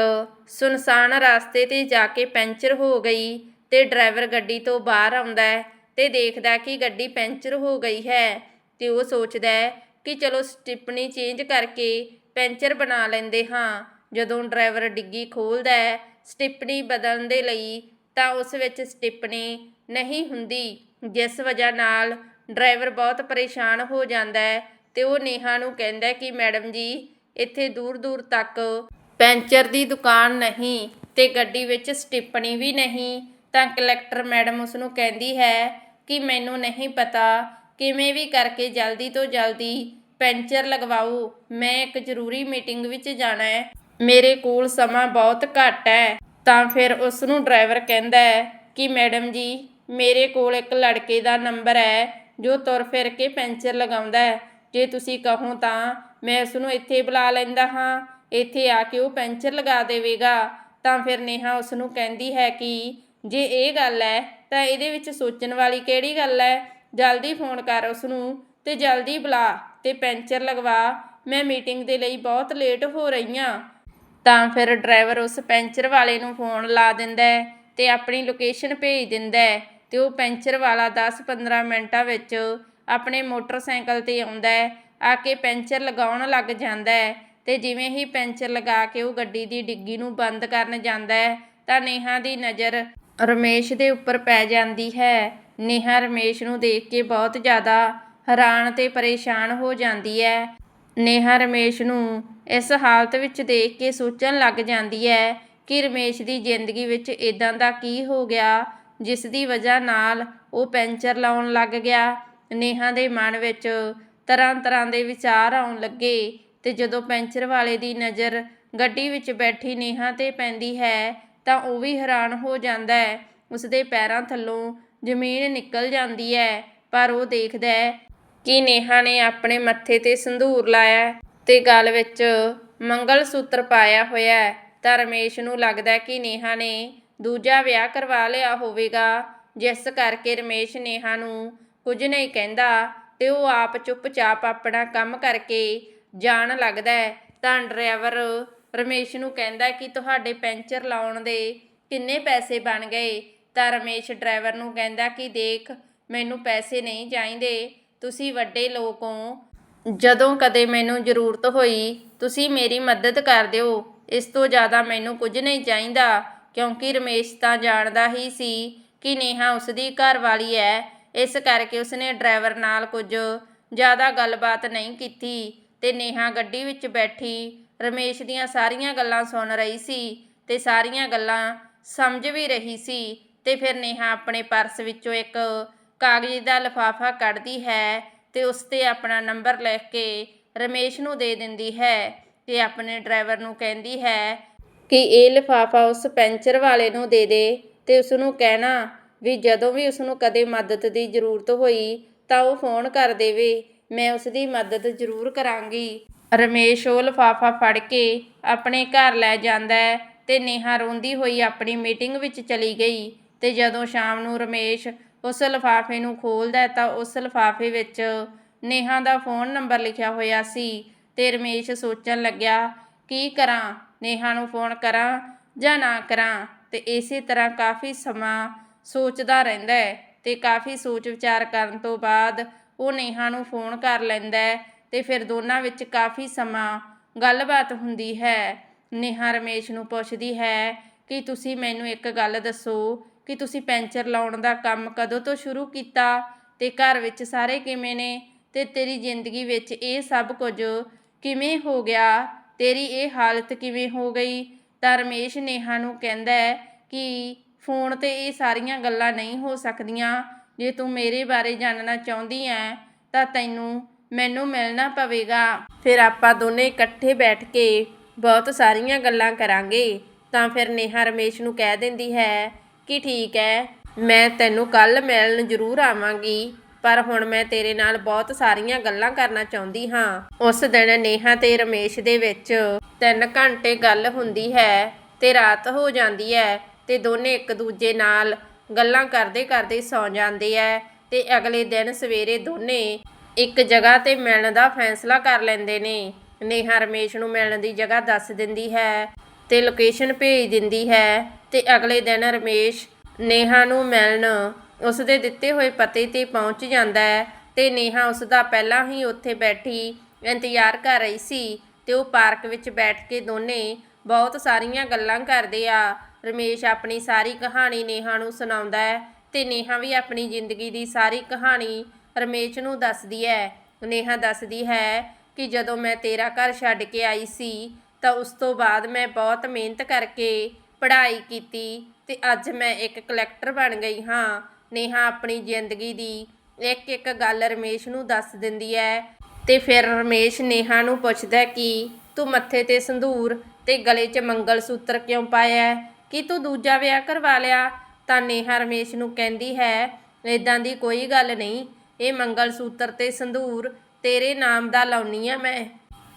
ਸੁਨਸਾਨ ਰਸਤੇ ਤੇ ਜਾ ਕੇ ਪੈਂਚਰ ਹੋ ਗਈ ਤੇ ਡਰਾਈਵਰ ਗੱਡੀ ਤੋਂ ਬਾਹਰ ਆਉਂਦਾ ਹੈ ਤੇ ਦੇਖਦਾ ਕਿ ਗੱਡੀ ਪੈਂਚਰ ਹੋ ਗਈ ਹੈ ਤੇ ਉਹ ਸੋਚਦਾ ਹੈ ਕਿ ਚਲੋ ਸਟਿਪਣੀ ਚੇਂਜ ਕਰਕੇ ਪੈਂਚਰ ਬਣਾ ਲੈਂਦੇ ਹਾਂ। ਜਦੋਂ ਡਰਾਈਵਰ ਡਿੱਗੀ ਖੋਲਦਾ ਹੈ ਸਟਿਪਣੀ ਬਦਲਣ ਦੇ ਲਈ ਤਾਂ ਉਸ ਵਿੱਚ ਸਟਿਪਣੀ ਨਹੀਂ ਹੁੰਦੀ। ਜਿਸ ਵਜ੍ਹਾ ਨਾਲ ਡਰਾਈਵਰ ਬਹੁਤ ਪਰੇਸ਼ਾਨ ਹੋ ਜਾਂਦਾ ਹੈ ਤੇ ਉਹ ਨੇਹਾ ਨੂੰ ਕਹਿੰਦਾ ਕਿ ਮੈਡਮ ਜੀ, ਇੱਥੇ ਦੂਰ ਦੂਰ ਤੱਕ ਪੈਂਚਰ ਦੀ ਦੁਕਾਨ ਨਹੀਂ ਤੇ ਗੱਡੀ ਵਿੱਚ ਸਟਿੱਪਣੀ ਵੀ ਨਹੀਂ। ਤਾਂ ਕਲੈਕਟਰ ਮੈਡਮ ਉਸ ਨੂੰ ਕਹਿੰਦੀ ਹੈ ਕਿ ਮੈਨੂੰ ਨਹੀਂ ਪਤਾ ਕਿਵੇਂ ਵੀ ਕਰਕੇ ਜਲਦੀ ਤੋਂ ਜਲਦੀ ਪੈਂਚਰ ਲਗਵਾਓ, ਮੈਂ ਇੱਕ ਜ਼ਰੂਰੀ ਮੀਟਿੰਗ ਵਿੱਚ ਜਾਣਾ ਹੈ। ਮੇਰੇ ਕੋਲ ਸਮਾਂ ਬਹੁਤ ਘੱਟ ਹੈ। ਤਾਂ ਫਿਰ ਉਸ ਨੂੰ ਡਰਾਈਵਰ ਕਹਿੰਦਾ ਹੈ ਕਿ ਮੈਡਮ ਜੀ ਮੇਰੇ ਕੋਲ ਇੱਕ ਲੜਕੇ ਦਾ ਨੰਬਰ ਹੈ, ਜੋ ਤੁਰ ਫਿਰ ਕੇ ਪੈਂਚਰ ਲਗਾਉਂਦਾ ਹੈ। ਜੇ ਤੁਸੀਂ ਕਹੋ ਤਾਂ ਮੈਂ ਉਸ ਨੂੰ ਇੱਥੇ ਬੁਲਾ ਲੈਂਦਾ ਹਾਂ। ਇੱਥੇ ਆ ਕੇ ਉਹ ਪੈਂਚਰ ਲਗਾ ਦੇਵੇਗਾ। ਤਾਂ ਫਿਰ ਨੇਹਾ ਉਸ ਨੂੰ ਕਹਿੰਦੀ ਹੈ ਕਿ ਜੇ ਇਹ ਗੱਲ ਹੈ, ਤਾਂ ਇਹਦੇ ਵਿੱਚ ਸੋਚਣ ਵਾਲੀ ਕਿਹੜੀ ਗੱਲ ਹੈ? ਜਲਦੀ ਫੋਨ ਕਰ ਉਸ ਨੂੰ ਤੇ ਜਲਦੀ ਬੁਲਾ ਤੇ ਪੈਂਚਰ ਲਗਵਾ। ਮੈਂ ਮੀਟਿੰਗ ਦੇ ਲਈ ਬਹੁਤ ਲੇਟ ਹੋ ਰਹੀ ਹਾਂ। ਤਾਂ ਫਿਰ ਡਰਾਈਵਰ ਉਸ ਪੈਂਚਰ ਵਾਲੇ ਨੂੰ ਫੋਨ ਲਾ ਦਿੰਦਾ ਹੈ ਤੇ ਆਪਣੀ ਲੋਕੇਸ਼ਨ ਭੇਜ ਦਿੰਦਾ ਤੇ ਉਹ ਪੈਂਚਰ ਵਾਲਾ 10-15 ਮਿੰਟਾਂ ਵਿੱਚ ਆਪਣੇ ਮੋਟਰਸਾਈਕਲ ਤੇ ਆਉਂਦਾ ਹੈ, ਆ ਕੇ ਪੈਂਚਰ ਲਗਾਉਣ ਲੱਗ ਜਾਂਦਾ ਹੈ ਤੇ ਜਿਵੇਂ ਹੀ ਪੈਂਚਰ ਲਗਾ ਕੇ ਉਹ ਗੱਡੀ ਦੀ ਡਿੱਗੀ ਨੂੰ ਬੰਦ ਕਰਨ ਜਾਂਦਾ ਹੈ, ਤਾਂ ਨੇਹਾ ਦੀ ਨਜ਼ਰ ਰਮੇਸ਼ ਦੇ ਉੱਪਰ ਪੈ ਜਾਂਦੀ ਹੈ। ਨੇਹਾ ਰਮੇਸ਼ ਨੂੰ ਦੇਖ ਕੇ ਬਹੁਤ ਜ਼ਿਆਦਾ ਹੈਰਾਨ ਤੇ ਪਰੇਸ਼ਾਨ ਹੋ ਜਾਂਦੀ ਹੈ। ਨੇਹਾ ਰਮੇਸ਼ ਨੂੰ ਇਸ ਹਾਲਤ ਵਿੱਚ ਦੇਖ ਕੇ ਸੋਚਣ ਲੱਗ ਜਾਂਦੀ ਹੈ ਕਿ ਰਮੇਸ਼ ਦੀ ਜ਼ਿੰਦਗੀ ਵਿੱਚ ਇਦਾਂ ਦਾ ਕੀ ਹੋ ਗਿਆ ਜਿਸ ਦੀ ਵਜ੍ਹਾ ਨਾਲ ਉਹ ਪੈਂਚਰ ਲਾਉਣ ਲੱਗ ਗਿਆ। ਨੇਹਾ ਦੇ ਮਨ ਵਿੱਚ ਤਰ੍ਹਾਂ ਤਰ੍ਹਾਂ ਦੇ ਵਿਚਾਰ ਆਉਣ ਲੱਗੇ ਤੇ ਜਦੋਂ ਪੈਂਚਰ ਵਾਲੇ ਦੀ ਨਜ਼ਰ ਗੱਡੀ ਵਿੱਚ ਬੈਠੀ ਨੇਹਾ ਤੇ ਪੈਂਦੀ ਹੈ ਤਾਂ ਉਹ ਵੀ ਹੈਰਾਨ ਹੋ ਜਾਂਦਾ ਹੈ। ਉਸਦੇ ਪੈਰਾਂ ਥੱਲੋਂ ਜ਼ਮੀਨ ਨਿਕਲ ਜਾਂਦੀ ਹੈ, ਪਰ ਉਹ ਦੇਖਦਾ ਹੈ ਕਿ ਨੇਹਾ ਨੇ ਆਪਣੇ ਮੱਥੇ ਤੇ ਸੰਧੂਰ ਲਾਇਆ ਹੈ ਤੇ ਗਲ ਵਿੱਚ ਮੰਗਲ ਸੂਤਰ ਪਾਇਆ ਹੋਇਆ ਹੈ। ਤਾਂ ਰਮੇਸ਼ ਨੂੰ ਲੱਗਦਾ ਕਿ ਨੇਹਾ ਨੇ ਦੂਜਾ ਵਿਆਹ ਕਰਵਾ ਲਿਆ ਹੋਵੇਗਾ। ਜਿਸ ਕਰਕੇ ਰਮੇਸ਼ ਨੇਹਾ ਨੂੰ ਕੁਝ ਨਹੀਂ ਕਹਿੰਦਾ ਤੇ ਉਹ ਆਪ ਚੁੱਪਚਾਪ ਆਪਣਾ ਕੰਮ ਕਰਕੇ ਜਾਣ ਲੱਗਦਾ ਹੈ। ਤਾਂ ਡਰਾਈਵਰ ਰਮੇਸ਼ ਨੂੰ ਕਹਿੰਦਾ ਕਿ ਤੁਹਾਡੇ ਪੈਂਚਰ ਲਾਉਣ ਦੇ ਕਿੰਨੇ ਪੈਸੇ ਬਣ ਗਏ। ਤਾਂ ਰਮੇਸ਼ ਡਰਾਈਵਰ ਨੂੰ ਕਹਿੰਦਾ ਕਿ ਦੇਖ, ਮੈਨੂੰ ਪੈਸੇ ਨਹੀਂ ਚਾਹੀਦੇ, ਤੁਸੀਂ ਵੱਡੇ ਲੋਕ ਹੋ। ਜਦੋਂ ਕਦੇ ਮੈਨੂੰ ਜ਼ਰੂਰਤ ਹੋਈ, ਤੁਸੀਂ ਮੇਰੀ ਮਦਦ ਕਰ ਦਿਓ। ਇਸ ਤੋਂ ਜ਼ਿਆਦਾ ਮੈਨੂੰ ਕੁਝ ਨਹੀਂ ਚਾਹੀਦਾ। ਕਿਉਂਕਿ ਰਮੇਸ਼ ਤਾਂ ਜਾਣਦਾ ਹੀ ਸੀ ਕਿ ਨੇਹਾ ਉਸਦੀ ਘਰ ਵਾਲੀ ਹੈ ਇਸ ਕਰਕੇ ਉਸਨੇ ਡਰਾਈਵਰ ਨਾਲ ਕੁਝ ਜ਼ਿਆਦਾ ਗੱਲਬਾਤ ਨਹੀਂ ਕੀਤੀ ਤੇ ਨੇਹਾ ਗੱਡੀ ਵਿੱਚ ਬੈਠੀ ਰਮੇਸ਼ ਦੀਆਂ ਸਾਰੀਆਂ ਗੱਲਾਂ ਸੁਣ ਰਹੀ ਸੀ ਤੇ ਸਾਰੀਆਂ ਗੱਲਾਂ ਸਮਝ ਵੀ ਰਹੀ ਸੀ ਤੇ ਫਿਰ ਨੇਹਾ ਆਪਣੇ ਪਰਸ ਵਿੱਚੋਂ ਇੱਕ ਕਾਗਜ਼ ਦਾ ਲਿਫਾਫਾ ਕੱਢਦੀ ਹੈ ਤੇ ਉਸ ਤੇ ਆਪਣਾ ਨੰਬਰ ਲਿਖ ਕੇ ਰਮੇਸ਼ ਨੂੰ ਦੇ ਦਿੰਦੀ ਹੈ ਤੇ ਆਪਣੇ ਡਰਾਈਵਰ ਨੂੰ ਕਹਿੰਦੀ ਹੈ ਕਿ ਇਹ ਲਿਫਾਫਾ ਉਸ ਪੈਂਚਰ ਵਾਲੇ ਨੂੰ ਦੇ ਦੇ ਤੇ ਉਸ ਨੂੰ ਕਹਿਣਾ ਵੀ ਜਦੋਂ ਵੀ ਉਸ ਨੂੰ ਕਦੇ ਮਦਦ ਦੀ ਜ਼ਰੂਰਤ ਹੋਈ ਤਾਂ ਉਹ ਫੋਨ ਕਰ ਦੇਵੇ, ਮੈਂ ਉਸ ਦੀ ਮਦਦ ਜ਼ਰੂਰ ਕਰਾਂਗੀ। ਰਮੇਸ਼ ਉਹ ਲਿਫਾਫਾ ਫੜ ਕੇ ਆਪਣੇ ਘਰ ਲੈ ਜਾਂਦਾ ਹੈ ਤੇ ਨੇਹਾ ਰੋਂਦੀ ਹੋਈ ਆਪਣੀ ਮੀਟਿੰਗ ਵਿੱਚ ਚਲੀ ਗਈ ਤੇ ਜਦੋਂ ਸ਼ਾਮ ਨੂੰ ਰਮੇਸ਼ ਉਸ ਲਿਫਾਫੇ ਨੂੰ ਖੋਲਦਾ ਤਾਂ ਉਸ ਲਿਫਾਫੇ ਵਿੱਚ ਨੇਹਾ ਦਾ ਫੋਨ ਨੰਬਰ ਲਿਖਿਆ ਹੋਇਆ ਸੀ ਤੇ ਰਮੇਸ਼ ਸੋਚਣ ਲੱਗਿਆ, ਕੀ ਕਰਾਂ? ਨੇਹਾ ਨੂੰ ਫੋਨ ਕਰਾਂ ਜਾਂ ਨਾ ਕਰਾਂ ਤੇ ਇਸੇ ਤਰ੍ਹਾਂ ਕਾਫੀ ਸਮਾਂ ਸੋਚਦਾ ਰਹਿੰਦਾ ਹੈ ਤੇ ਕਾਫੀ ਸੋਚ ਵਿਚਾਰ ਕਰਨ ਤੋਂ ਬਾਅਦ ਉਹ ਨੇਹਾ ਨੂੰ ਫੋਨ ਕਰ ਲੈਂਦਾ ਹੈ ਤੇ ਫਿਰ ਦੋਨਾਂ ਵਿੱਚ ਕਾਫੀ ਸਮਾਂ ਗੱਲਬਾਤ ਹੁੰਦੀ ਹੈ। ਨੇਹਾ ਰਮੇਸ਼ ਨੂੰ ਪੁੱਛਦੀ ਹੈ ਕਿ ਤੁਸੀਂ ਮੈਨੂੰ ਇੱਕ ਗੱਲ ਦੱਸੋ ਕਿ ਤੁਸੀਂ ਪੈਂਚਰ ਲਾਉਣ ਦਾ ਕੰਮ ਕਦੋਂ ਤੋਂ ਸ਼ੁਰੂ ਕੀਤਾ ਤੇ ਘਰ ਵਿੱਚ ਸਾਰੇ ਕਿਵੇਂ ਨੇ ਤੇ ਤੇਰੀ ਜ਼ਿੰਦਗੀ ਵਿੱਚ ਇਹ ਸਭ ਕੁਝ ਕਿਵੇਂ ਹੋ ਗਿਆ ਤੇਰੀ ਇਹ ਹਾਲਤ ਕਿਵੇਂ ਹੋ ਗਈ? ਤਾਂ ਰਮੇਸ਼ ਨੇਹਾ ਨੂੰ ਕਹਿੰਦਾ ਹੈ ਕਿ ਫੋਨ ਤੇ ਇਹ ਸਾਰੀਆਂ ਗੱਲਾਂ ਨਹੀਂ ਹੋ ਸਕਦੀਆਂ। ਜੇ ਤੂੰ ਮੇਰੇ ਬਾਰੇ ਜਾਣਨਾ ਚਾਹੁੰਦੀ ਐ, ਤਾਂ ਤੈਨੂੰ ਮੈਨੂੰ ਮਿਲਣਾ ਪਵੇਗਾ। ਫਿਰ ਆਪਾਂ ਦੋਨੇ ਇਕੱਠੇ ਬੈਠ ਕੇ ਬਹੁਤ ਸਾਰੀਆਂ ਗੱਲਾਂ ਕਰਾਂਗੇ। ਤਾਂ ਫਿਰ ਨੇਹਾ ਰਮੇਸ਼ ਨੂੰ ਕਹਿ ਦਿੰਦੀ ਹੈ ਕਿ ਠੀਕ ਹੈ, ਮੈਂ ਤੈਨੂੰ ਕੱਲ ਮਿਲਣ ਜ਼ਰੂਰ ਆਵਾਂਗੀ। ਪਰ ਹੁਣ ਮੈਂ ਤੇਰੇ ਨਾਲ ਬਹੁਤ ਸਾਰੀਆਂ ਗੱਲਾਂ ਕਰਨਾ ਚਾਹੁੰਦੀ ਹਾਂ। ਉਸ ਦਿਨ ਨੇਹਾ ਤੇ ਰਮੇਸ਼ ਦੇ ਵਿੱਚ 3 ਘੰਟੇ ਗੱਲ ਹੁੰਦੀ ਹੈ ਤੇ ਰਾਤ ਹੋ ਜਾਂਦੀ ਹੈ ਤੇ ਦੋਨੇ ਇੱਕ ਦੂਜੇ ਨਾਲ ਗੱਲਾਂ ਕਰਦੇ ਕਰਦੇ ਸੌ ਜਾਂਦੇ ਐ ਤੇ ਅਗਲੇ ਦਿਨ ਸਵੇਰੇ ਦੋਨੇ ਇੱਕ ਜਗ੍ਹਾ ਤੇ ਮਿਲਣ ਦਾ ਫੈਸਲਾ ਕਰ ਲੈਂਦੇ ਨੇ। ਨੇਹਾ ਰਮੇਸ਼ ਨੂੰ ਮਿਲਣ ਦੀ ਜਗ੍ਹਾ ਦੱਸ ਦਿੰਦੀ ਹੈ ਤੇ ਲੋਕੇਸ਼ਨ ਭੇਜ ਦਿੰਦੀ ਹੈ ਤੇ ਅਗਲੇ ਦਿਨ ਰਮੇਸ਼ ਨੇਹਾ ਨੂੰ ਮਿਲਣ ਉਸ ਦੇ ਦਿੱਤੇ ਹੋਏ ਪਤੇ ਤੇ ਪਹੁੰਚ ਜਾਂਦਾ ਹੈ ਤੇ ਨੇਹਾ ਉਸ ਦਾ ਪਹਿਲਾਂ ਹੀ ਉੱਥੇ ਬੈਠੀ ਇੰਤਜ਼ਾਰ ਕਰ ਰਹੀ ਸੀ ਤੇ ਉਹ ਪਾਰਕ ਵਿੱਚ ਬੈਠ ਕੇ ਦੋਨੇ ਬਹੁਤ ਸਾਰੀਆਂ ਗੱਲਾਂ ਕਰਦੇ ਆ। ਰਮੇਸ਼ ਆਪਣੀ ਸਾਰੀ ਕਹਾਣੀ ਨੇਹਾ ਨੂੰ ਸੁਣਾਉਂਦਾ ਹੈ ਤੇ ਨੇਹਾ ਵੀ ਆਪਣੀ ਜ਼ਿੰਦਗੀ ਦੀ ਸਾਰੀ ਕਹਾਣੀ ਰਮੇਸ਼ ਨੂੰ ਦੱਸਦੀ ਹੈ। ਨੇਹਾ ਦੱਸਦੀ ਹੈ ਕਿ ਜਦੋਂ ਮੈਂ ਤੇਰਾ ਘਰ ਛੱਡ ਕੇ ਆਈ ਸੀ ਤਾਂ ਉਸ ਤੋਂ ਬਾਅਦ ਮੈਂ ਬਹੁਤ ਮਿਹਨਤ ਕਰਕੇ ਪੜ੍ਹਾਈ ਕੀਤੀ ਤੇ ਅੱਜ ਮੈਂ ਇੱਕ ਕਲੈਕਟਰ ਬਣ ਗਈ ਹਾਂ। ਨੇਹਾ ਆਪਣੀ ਜ਼ਿੰਦਗੀ ਦੀ ਇੱਕ ਇੱਕ ਗੱਲ ਰਮੇਸ਼ ਨੂੰ ਦੱਸ ਦਿੰਦੀ ਹੈ। ਤੇ ਫਿਰ ਰਮੇਸ਼ ਨੇਹਾ ਨੂੰ ਪੁੱਛਦਾ ਕਿ ਤੂੰ ਮੱਥੇ ਤੇ ਸੰਧੂਰ ਤੇ ਗਲੇ 'ਚ ਮੰਗਲ ਸੂਤਰ ਕਿਉਂ ਪਾਇਆ ਕਿ ਤੂੰ ਦੂਜਾ ਵਿਆਹ ਕਰਵਾ ਲਿਆ? ਤਾਂ ਨੇਹਾ ਰਮੇਸ਼ ਨੂੰ ਕਹਿੰਦੀ ਹੈ ਇਦਾਂ ਦੀ ਕੋਈ ਗੱਲ ਨਹੀਂ। ਇਹ ਮੰਗਲ ਸੂਤਰ ਤੇ ਸੰਧੂਰ ਤੇਰੇ ਨਾਮ ਦਾ ਲਾਉਣੀ ਆ ਮੈਂ।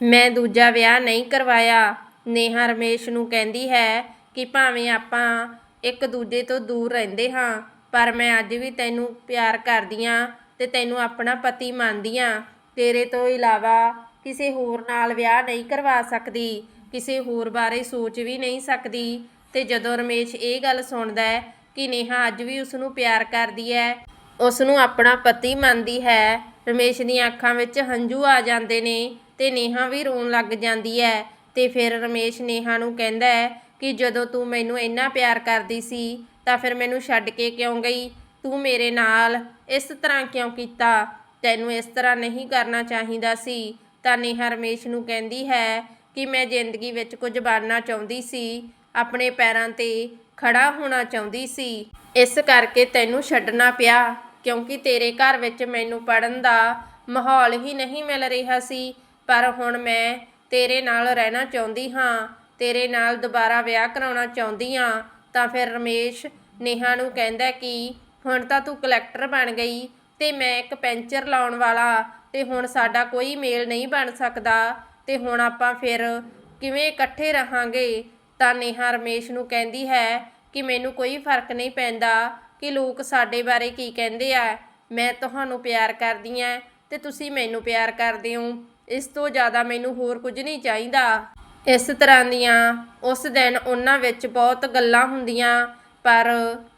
ਮੈਂ ਦੂਜਾ ਵਿਆਹ ਨਹੀਂ ਕਰਵਾਇਆ। ਨੇਹਾ ਰਮੇਸ਼ ਨੂੰ ਕਹਿੰਦੀ ਹੈ ਕਿ ਭਾਵੇਂ ਆਪਾਂ ਇੱਕ ਦੂਜੇ ਤੋਂ ਦੂਰ ਰਹਿੰਦੇ ਹਾਂ ਪਰ ਮੈਂ ਅੱਜ ਵੀ ਤੈਨੂੰ ਪਿਆਰ ਕਰਦੀ ਹਾਂ ਤੇ ਤੈਨੂੰ ਆਪਣਾ ਪਤੀ ਮੰਨਦੀ ਹਾਂ ਤੇਰੇ ਤੋਂ ਇਲਾਵਾ ਕਿਸੇ ਹੋਰ ਨਾਲ ਵਿਆਹ ਨਹੀਂ ਕਰਵਾ ਸਕਦੀ, ਕਿਸੇ ਹੋਰ ਬਾਰੇ ਸੋਚ ਵੀ ਨਹੀਂ ਸਕਦੀ। ਤੇ ਜਦੋਂ ਰਮੇਸ਼ ਇਹ ਗੱਲ ਸੁਣਦਾ ਹੈ ਕਿ ਨੇਹਾ ਅੱਜ ਵੀ ਉਸ ਨੂੰ ਪਿਆਰ ਕਰਦੀ ਹੈ ਉਸ ਨੂੰ ਆਪਣਾ ਪਤੀ ਮੰਨਦੀ ਹੈ, ਰਮੇਸ਼ ਦੀਆਂ ਅੱਖਾਂ ਵਿੱਚ ਹੰਝੂ ਆ ਜਾਂਦੇ ਨੇ ਤੇ ਨੇਹਾ ਵੀ ਰੋਣ ਲੱਗ ਜਾਂਦੀ ਹੈ। ਤੇ ਫਿਰ ਰਮੇਸ਼ ਨੇਹਾ ਨੂੰ ਕਹਿੰਦਾ ਹੈ ਕਿ ਜਦੋਂ ਤੂੰ ਮੈਨੂੰ ਇੰਨਾ ਪਿਆਰ ਕਰਦੀ ਸੀ ਤਾਂ ਫਿਰ ਮੈਨੂੰ ਛੱਡ ਕੇ ਕਿਉਂ ਗਈ? ਤੂੰ ਮੇਰੇ ਨਾਲ। ਇਸ ਤਰ੍ਹਾਂ ਕਿਉਂ ਕੀਤਾ? ਤੈਨੂੰ ਇਸ ਤਰ੍ਹਾਂ ਨਹੀਂ ਕਰਨਾ ਚਾਹੀਦਾ ਸੀ। ਤਾਂ ਨੇਹਾ ਰਮੇਸ਼ ਨੂੰ ਕਹਿੰਦੀ ਹੈ ਕਿ ਮੈਂ ਜ਼ਿੰਦਗੀ ਵਿੱਚ ਕੁਝ ਬਣਨਾ ਚਾਹੁੰਦੀ ਸੀ। ਆਪਣੇ ਪੈਰਾਂ ਤੇ ਖੜਾ ਹੋਣਾ ਚਾਹੁੰਦੀ ਸੀ। ਇਸ ਕਰਕੇ ਤੈਨੂੰ ਛੱਡਣਾ ਪਿਆ। ਕਿਉਂਕਿ ਤੇਰੇ ਘਰ ਵਿੱਚ ਮੈਨੂੰ ਪੜਨ ਦਾ ਮਾਹੌਲ ਹੀ ਨਹੀਂ ਮਿਲ ਰਿਹਾ ਸੀ। ਪਰ ਹੁਣ ਮੈਂ ਤੇਰੇ ਨਾਲ ਰਹਿਣਾ ਚਾਹੁੰਦੀ ਹਾਂ। ਤੇਰੇ ਨਾਲ ਦੁਬਾਰਾ ਵਿਆਹ ਕਰਾਉਣਾ ਚਾਹੁੰਦੀ ਹਾਂ। ਤਾਂ ਫਿਰ ਰਮੇਸ਼ ਨੇਹਾ ਨੂੰ ਕਹਿੰਦਾ ਕਿ ਹੁਣ ਤਾਂ ਤੂੰ ਕਲੈਕਟਰ ਬਣ ਗਈ ਤੇ ਮੈਂ ਇੱਕ ਪੈਂਚਰ ਲਾਉਣ ਵਾਲਾ ਤੇ ਹੁਣ ਸਾਡਾ ਕੋਈ ਮੇਲ ਨਹੀਂ ਬਣ ਸਕਦਾ ਤੇ ਹੁਣ ਆਪਾਂ ਫਿਰ ਕਿਵੇਂ ਇਕੱਠੇ ਰਹਾਂਗੇ? ਤਾਂ ਨੇਹਾ ਰਮੇਸ਼ ਨੂੰ ਕਹਿੰਦੀ ਹੈ ਕਿ ਮੈਨੂੰ ਕੋਈ ਫ਼ਰਕ ਨਹੀਂ ਪੈਂਦਾ ਕਿ ਲੋਕ ਸਾਡੇ ਬਾਰੇ ਕੀ ਕਹਿੰਦੇ ਆ। ਮੈਂ ਤੁਹਾਨੂੰ ਪਿਆਰ ਕਰਦੀ ਆ ਤੇ ਤੁਸੀਂ ਮੈਨੂੰ ਪਿਆਰ ਕਰਦੇ ਹੋ। ਇਸ ਤੋਂ ਜ਼ਿਆਦਾ ਮੈਨੂੰ ਹੋਰ ਕੁਝ ਨਹੀਂ ਚਾਹੀਦਾ। ਇਸ ਤਰ੍ਹਾਂ ਦੀਆਂ ਉਸ ਦਿਨ ਉਹਨਾਂ ਵਿੱਚ ਬਹੁਤ ਗੱਲਾਂ ਹੁੰਦੀਆਂ, ਪਰ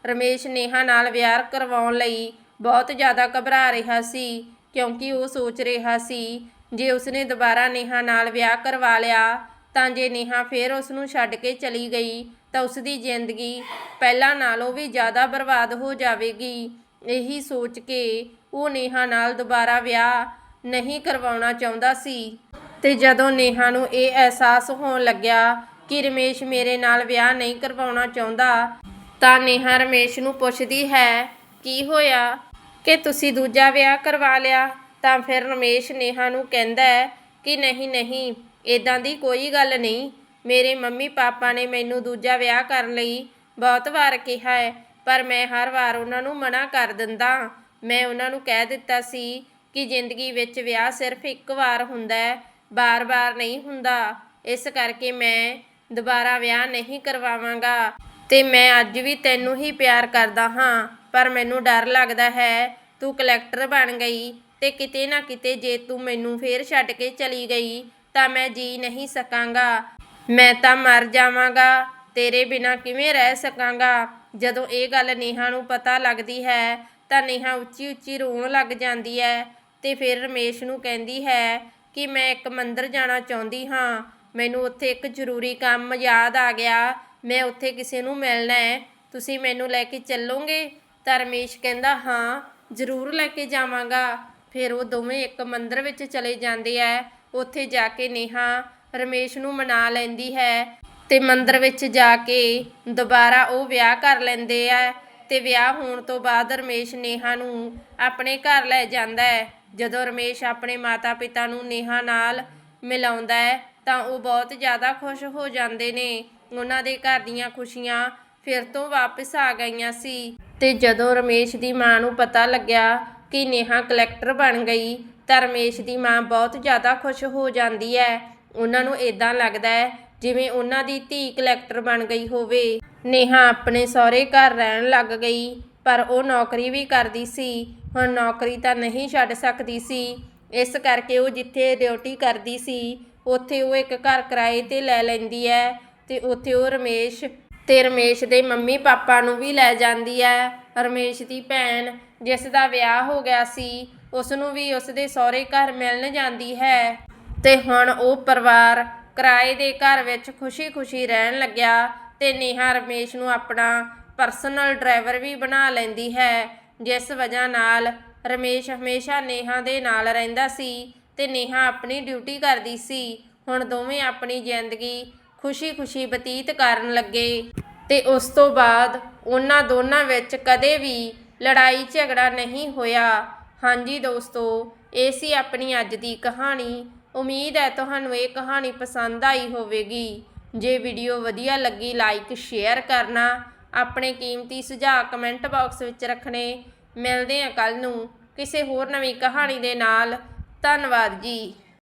ਰਮੇਸ਼ ਨੇਹਾ ਨਾਲ ਵਿਆਹ ਕਰਵਾਉਣ ਲਈ ਬਹੁਤ ਜ਼ਿਆਦਾ ਘਬਰਾ ਰਿਹਾ ਸੀ, ਕਿਉਂਕਿ ਉਹ ਸੋਚ ਰਿਹਾ ਸੀ, ਜੇ ਉਸਨੇ ਦੁਬਾਰਾ ਨੇਹਾ ਨਾਲ ਵਿਆਹ ਕਰਵਾ ਲਿਆ, ਤਾਂ ਜੇ ਨੇਹਾ ਫੇਰ ਉਸ ਨੂੰ ਛੱਡ ਕੇ ਚਲੀ ਗਈ, ਤਾਂ ਉਸ ਦੀ ਜ਼ਿੰਦਗੀ ਪਹਿਲਾਂ ਨਾਲੋਂ ਵੀ ਜ਼ਿਆਦਾ ਬਰਬਾਦ ਹੋ ਜਾਵੇਗੀ। ਇਹੀ ਸੋਚ ਕੇ ਉਹ ਨੇਹਾ ਨਾਲ ਦੁਬਾਰਾ ਵਿਆਹ ਨਹੀਂ ਕਰਵਾਉਣਾ ਚਾਹੁੰਦਾ ਸੀ। ਤੇ ਜਦੋਂ ਨੇਹਾ ਨੂੰ ਇਹ ਅਹਿਸਾਸ ਹੋਣ ਲੱਗਿਆ ਕਿ ਰਮੇਸ਼ ਮੇਰੇ ਨਾਲ ਵਿਆਹ ਨਹੀਂ ਕਰਵਾਉਣਾ ਚਾਹੁੰਦਾ, ਤਾਂ ਨੇਹਾ ਰਮੇਸ਼ ਨੂੰ ਪੁੱਛਦੀ ਹੈ, ਕੀ ਹੋਇਆ? ਕਿ ਤੁਸੀਂ ਦੂਜਾ ਵਿਆਹ ਕਰਵਾ ਲਿਆ? ਤਾਂ ਫਿਰ ਰਮੇਸ਼ ਨੇਹਾ ਨੂੰ ਕਹਿੰਦਾ ਹੈ ਕਿ ਨਹੀਂ ਨਹੀਂ ਇਦਾਂ ਦੀ ਕੋਈ ਗੱਲ ਨਹੀਂ। ਮੇਰੇ ਮੰਮੀ ਪਾਪਾ ਨੇ ਮੈਨੂੰ ਦੂਜਾ ਵਿਆਹ ਕਰਨ ਲਈ ਬਹੁਤ ਵਾਰ ਕਿਹਾ ਹੈ, ਪਰ ਮੈਂ ਹਰ ਵਾਰ ਉਹਨਾਂ ਨੂੰ ਮਨਾ ਕਰ ਦਿੰਦਾ। ਮੈਂ ਉਹਨਾਂ ਨੂੰ ਕਹਿ ਦਿੱਤਾ ਸੀ ਕਿ ਜ਼ਿੰਦਗੀ ਵਿੱਚ ਵਿਆਹ ਸਿਰਫ ਇੱਕ ਵਾਰ ਹੁੰਦਾ ਹੈ ਬਾਰ-ਬਾਰ ਨਹੀਂ ਹੁੰਦਾ। ਇਸ ਕਰਕੇ ਮੈਂ ਦੁਬਾਰਾ ਵਿਆਹ ਨਹੀਂ ਕਰਵਾਵਾਂਗਾ ਤੇ ਮੈਂ ਅੱਜ ਵੀ ਤੈਨੂੰ ਹੀ ਪਿਆਰ ਕਰਦਾ ਹਾਂ। ਪਰ ਮੈਨੂੰ ਡਰ ਲੱਗਦਾ ਹੈ, ਤੂੰ ਕਲੈਕਟਰ ਬਣ ਗਈ ਤੇ ਕਿਤੇ ਨਾ ਕਿਤੇ ਜੇ ਤੂੰ ਮੈਨੂੰ ਫੇਰ ਛੱਡ ਕੇ ਚਲੀ ਗਈ ਤਾਂ ਮੈਂ ਜੀ ਨਹੀਂ ਸਕਾਂਗਾ। ਮੈਂ ਤਾਂ ਮਰ ਜਾਵਾਂਗਾ, ਤੇਰੇ ਬਿਨਾ ਕਿਵੇਂ ਰਹਿ ਸਕਾਂਗਾ? ਜਦੋਂ ਇਹ ਗੱਲ ਨੇਹਾ ਨੂੰ ਪਤਾ ਲੱਗਦੀ ਹੈ, ਤਾਂ ਨੇਹਾ ਉੱਚੀ ਉੱਚੀ ਰੋਣ ਲੱਗ ਜਾਂਦੀ ਹੈ ਤੇ ਫਿਰ ਰਮੇਸ਼ ਨੂੰ ਕਹਿੰਦੀ ਹੈ ਕਿ ਮੈਂ ਇੱਕ ਮੰਦਰ ਜਾਣਾ ਚਾਹੁੰਦੀ ਹਾਂ। ਮੈਨੂੰ ਉੱਥੇ ਇੱਕ ਜ਼ਰੂਰੀ ਕੰਮ ਯਾਦ ਆ ਗਿਆ। ਮੈਂ ਉੱਥੇ ਕਿਸੇ ਨੂੰ ਮਿਲਣਾ ਹੈ। ਤੁਸੀਂ ਮੈਨੂੰ ਲੈ ਕੇ ਚੱਲੋਗੇ? ਤਾਂ ਰਮੇਸ਼ ਕਹਿੰਦਾ, ਹਾਂ, ਜ਼ਰੂਰ ਲੈ ਕੇ ਜਾਵਾਂਗਾ। ਫਿਰ ਉਹ ਦੋਵੇਂ ਇੱਕ ਮੰਦਰ ਵਿੱਚ ਚਲੇ ਜਾਂਦੇ ਆ। ਉੱਥੇ ਜਾ ਕੇ ਨੇਹਾ ਰਮੇਸ਼ ਨੂੰ ਮਨਾ ਲੈਂਦੀ ਹੈ ਤੇ ਮੰਦਰ ਵਿੱਚ ਜਾ ਕੇ ਦੁਬਾਰਾ ਉਹ ਵਿਆਹ ਕਰ ਲੈਂਦੇ ਆ ਤੇ ਵਿਆਹ ਹੋਣ ਤੋਂ ਬਾਅਦ ਰਮੇਸ਼ ਨੇਹਾ ਨੂੰ ਆਪਣੇ ਘਰ ਲੈ ਜਾਂਦਾ ਹੈ। ਜਦੋਂ ਰਮੇਸ਼ ਆਪਣੇ ਮਾਤਾ-ਪਿਤਾ ਨੂੰ ਨੇਹਾ ਨਾਲ ਮਿਲਾਉਂਦਾ ਹੈ, ਤਾਂ ਉਹ ਬਹੁਤ ਜ਼ਿਆਦਾ ਖੁਸ਼ ਹੋ ਜਾਂਦੇ ਨੇ। ਉਹਨਾਂ ਦੇ ਘਰ ਦੀਆਂ ਖੁਸ਼ੀਆਂ ਫਿਰ ਤੋਂ ਵਾਪਸ ਆ ਗਈਆਂ ਸੀ। ਤੇ ਜਦੋਂ ਰਮੇਸ਼ ਦੀ ਮਾਂ ਨੂੰ ਪਤਾ ਲੱਗਿਆ ਕਿ ਨੇਹਾ ਕਲੈਕਟਰ ਬਣ ਗਈ, ਤਾਂ ਰਮੇਸ਼ ਦੀ ਮਾਂ ਬਹੁਤ ਜ਼ਿਆਦਾ ਖੁਸ਼ ਹੋ ਜਾਂਦੀ ਹੈ। ਉਹਨਾਂ ਨੂੰ ਇਦਾਂ ਲੱਗਦਾ ਹੈ ਜਿਵੇਂ ਉਹਨਾਂ ਦੀ ਧੀ ਕਲੈਕਟਰ ਬਣ ਗਈ ਹੋਵੇ। ਨੇਹਾ ਆਪਣੇ ਸਹੁਰੇ ਘਰ ਰਹਿਣ ਲੱਗ ਗਈ, ਪਰ ਉਹ ਨੌਕਰੀ ਵੀ ਕਰਦੀ ਸੀ। ਹੁਣ ਨੌਕਰੀ ਤਾਂ ਨਹੀਂ ਛੱਡ ਸਕਦੀ ਸੀ। ਇਸ ਕਰਕੇ ਉਹ ਜਿੱਥੇ ਡਿਊਟੀ ਕਰਦੀ ਸੀ, ਉੱਥੇ ਉਹ ਇੱਕ ਘਰ ਕਿਰਾਏ ਤੇ ਲੈ ਲੈਂਦੀ ਹੈ ਤੇ ਉੱਥੇ ਉਹ ਰਮੇਸ਼ ਤੇ ਰਮੇਸ਼ ਦੇ ਮੰਮੀ ਪਾਪਾ ਨੂੰ ਵੀ ਲੈ ਜਾਂਦੀ ਹੈ। ਰਮੇਸ਼ ਦੀ ਭੈਣ ਜਿਸ ਦਾ ਵਿਆਹ ਹੋ ਗਿਆ ਸੀ ਉਸ ਨੂੰ ਵੀ ਉਸ ਦੇ ਸਹੁਰੇ ਘਰ ਮਿਲਣ ਜਾਂਦੀ ਹੈ ਤੇ ਹੁਣ ਉਹ ਪਰਿਵਾਰ ਕਿਰਾਏ ਦੇ ਘਰ ਵਿੱਚ ਖੁਸ਼ੀ-ਖੁਸ਼ੀ ਰਹਿਣ ਲੱਗਿਆ ਤੇ ਨੇਹਾ ਰਮੇਸ਼ ਨੂੰ ਆਪਣਾ ਪਰਸਨਲ ਡਰਾਈਵਰ ਵੀ ਬਣਾ ਲੈਂਦੀ ਹੈ। ਜਿਸ ਵਜ੍ਹਾ ਨਾਲ ਰਮੇਸ਼ ਹਮੇਸ਼ਾ ਨੇਹਾ ਦੇ ਨਾਲ ਰਹਿੰਦਾ ਸੀ ਤੇ ਨੇਹਾ ਆਪਣੀ ਡਿਊਟੀ ਕਰਦੀ ਸੀ, ਹੁਣ ਦੋਵੇਂ ਆਪਣੀ ਜ਼ਿੰਦਗੀ ਖੁਸ਼ੀ-ਖੁਸ਼ੀ ਬਤੀਤ ਕਰਨ ਲੱਗੇ। ਤੇ ਉਸ ਤੋਂ ਬਾਅਦ ਉਹਨਾਂ ਦੋਨਾਂ ਵਿੱਚ ਕਦੇ ਵੀ ਲੜਾਈ ਝਗੜਾ ਨਹੀਂ ਹੋਇਆ। ਹਾਂਜੀ ਦੋਸਤੋ, ਇਹ ਸੀ ਆਪਣੀ ਅੱਜ ਦੀ ਕਹਾਣੀ। ਉਮੀਦ ਹੈ ਤੁਹਾਨੂੰ ਇਹ ਕਹਾਣੀ ਪਸੰਦ ਆਈ ਹੋਵੇਗੀ। ਜੇ ਵੀਡੀਓ ਵਧੀਆ ਲੱਗੀ ਲਾਈਕ ਸ਼ੇਅਰ ਕਰਨਾ ਆਪਣੇ ਕੀਮਤੀ ਸੁਝਾਅ ਕਮੈਂਟ ਬਾਕਸ ਵਿੱਚ ਰੱਖਣੇ। ਮਿਲਦੇ ਹਾਂ ਕੱਲ ਨੂੰ ਕਿਸੇ ਹੋਰ ਨਵੀਂ ਕਹਾਣੀ ਦੇ ਨਾਲ। ਧੰਨਵਾਦ ਜੀ।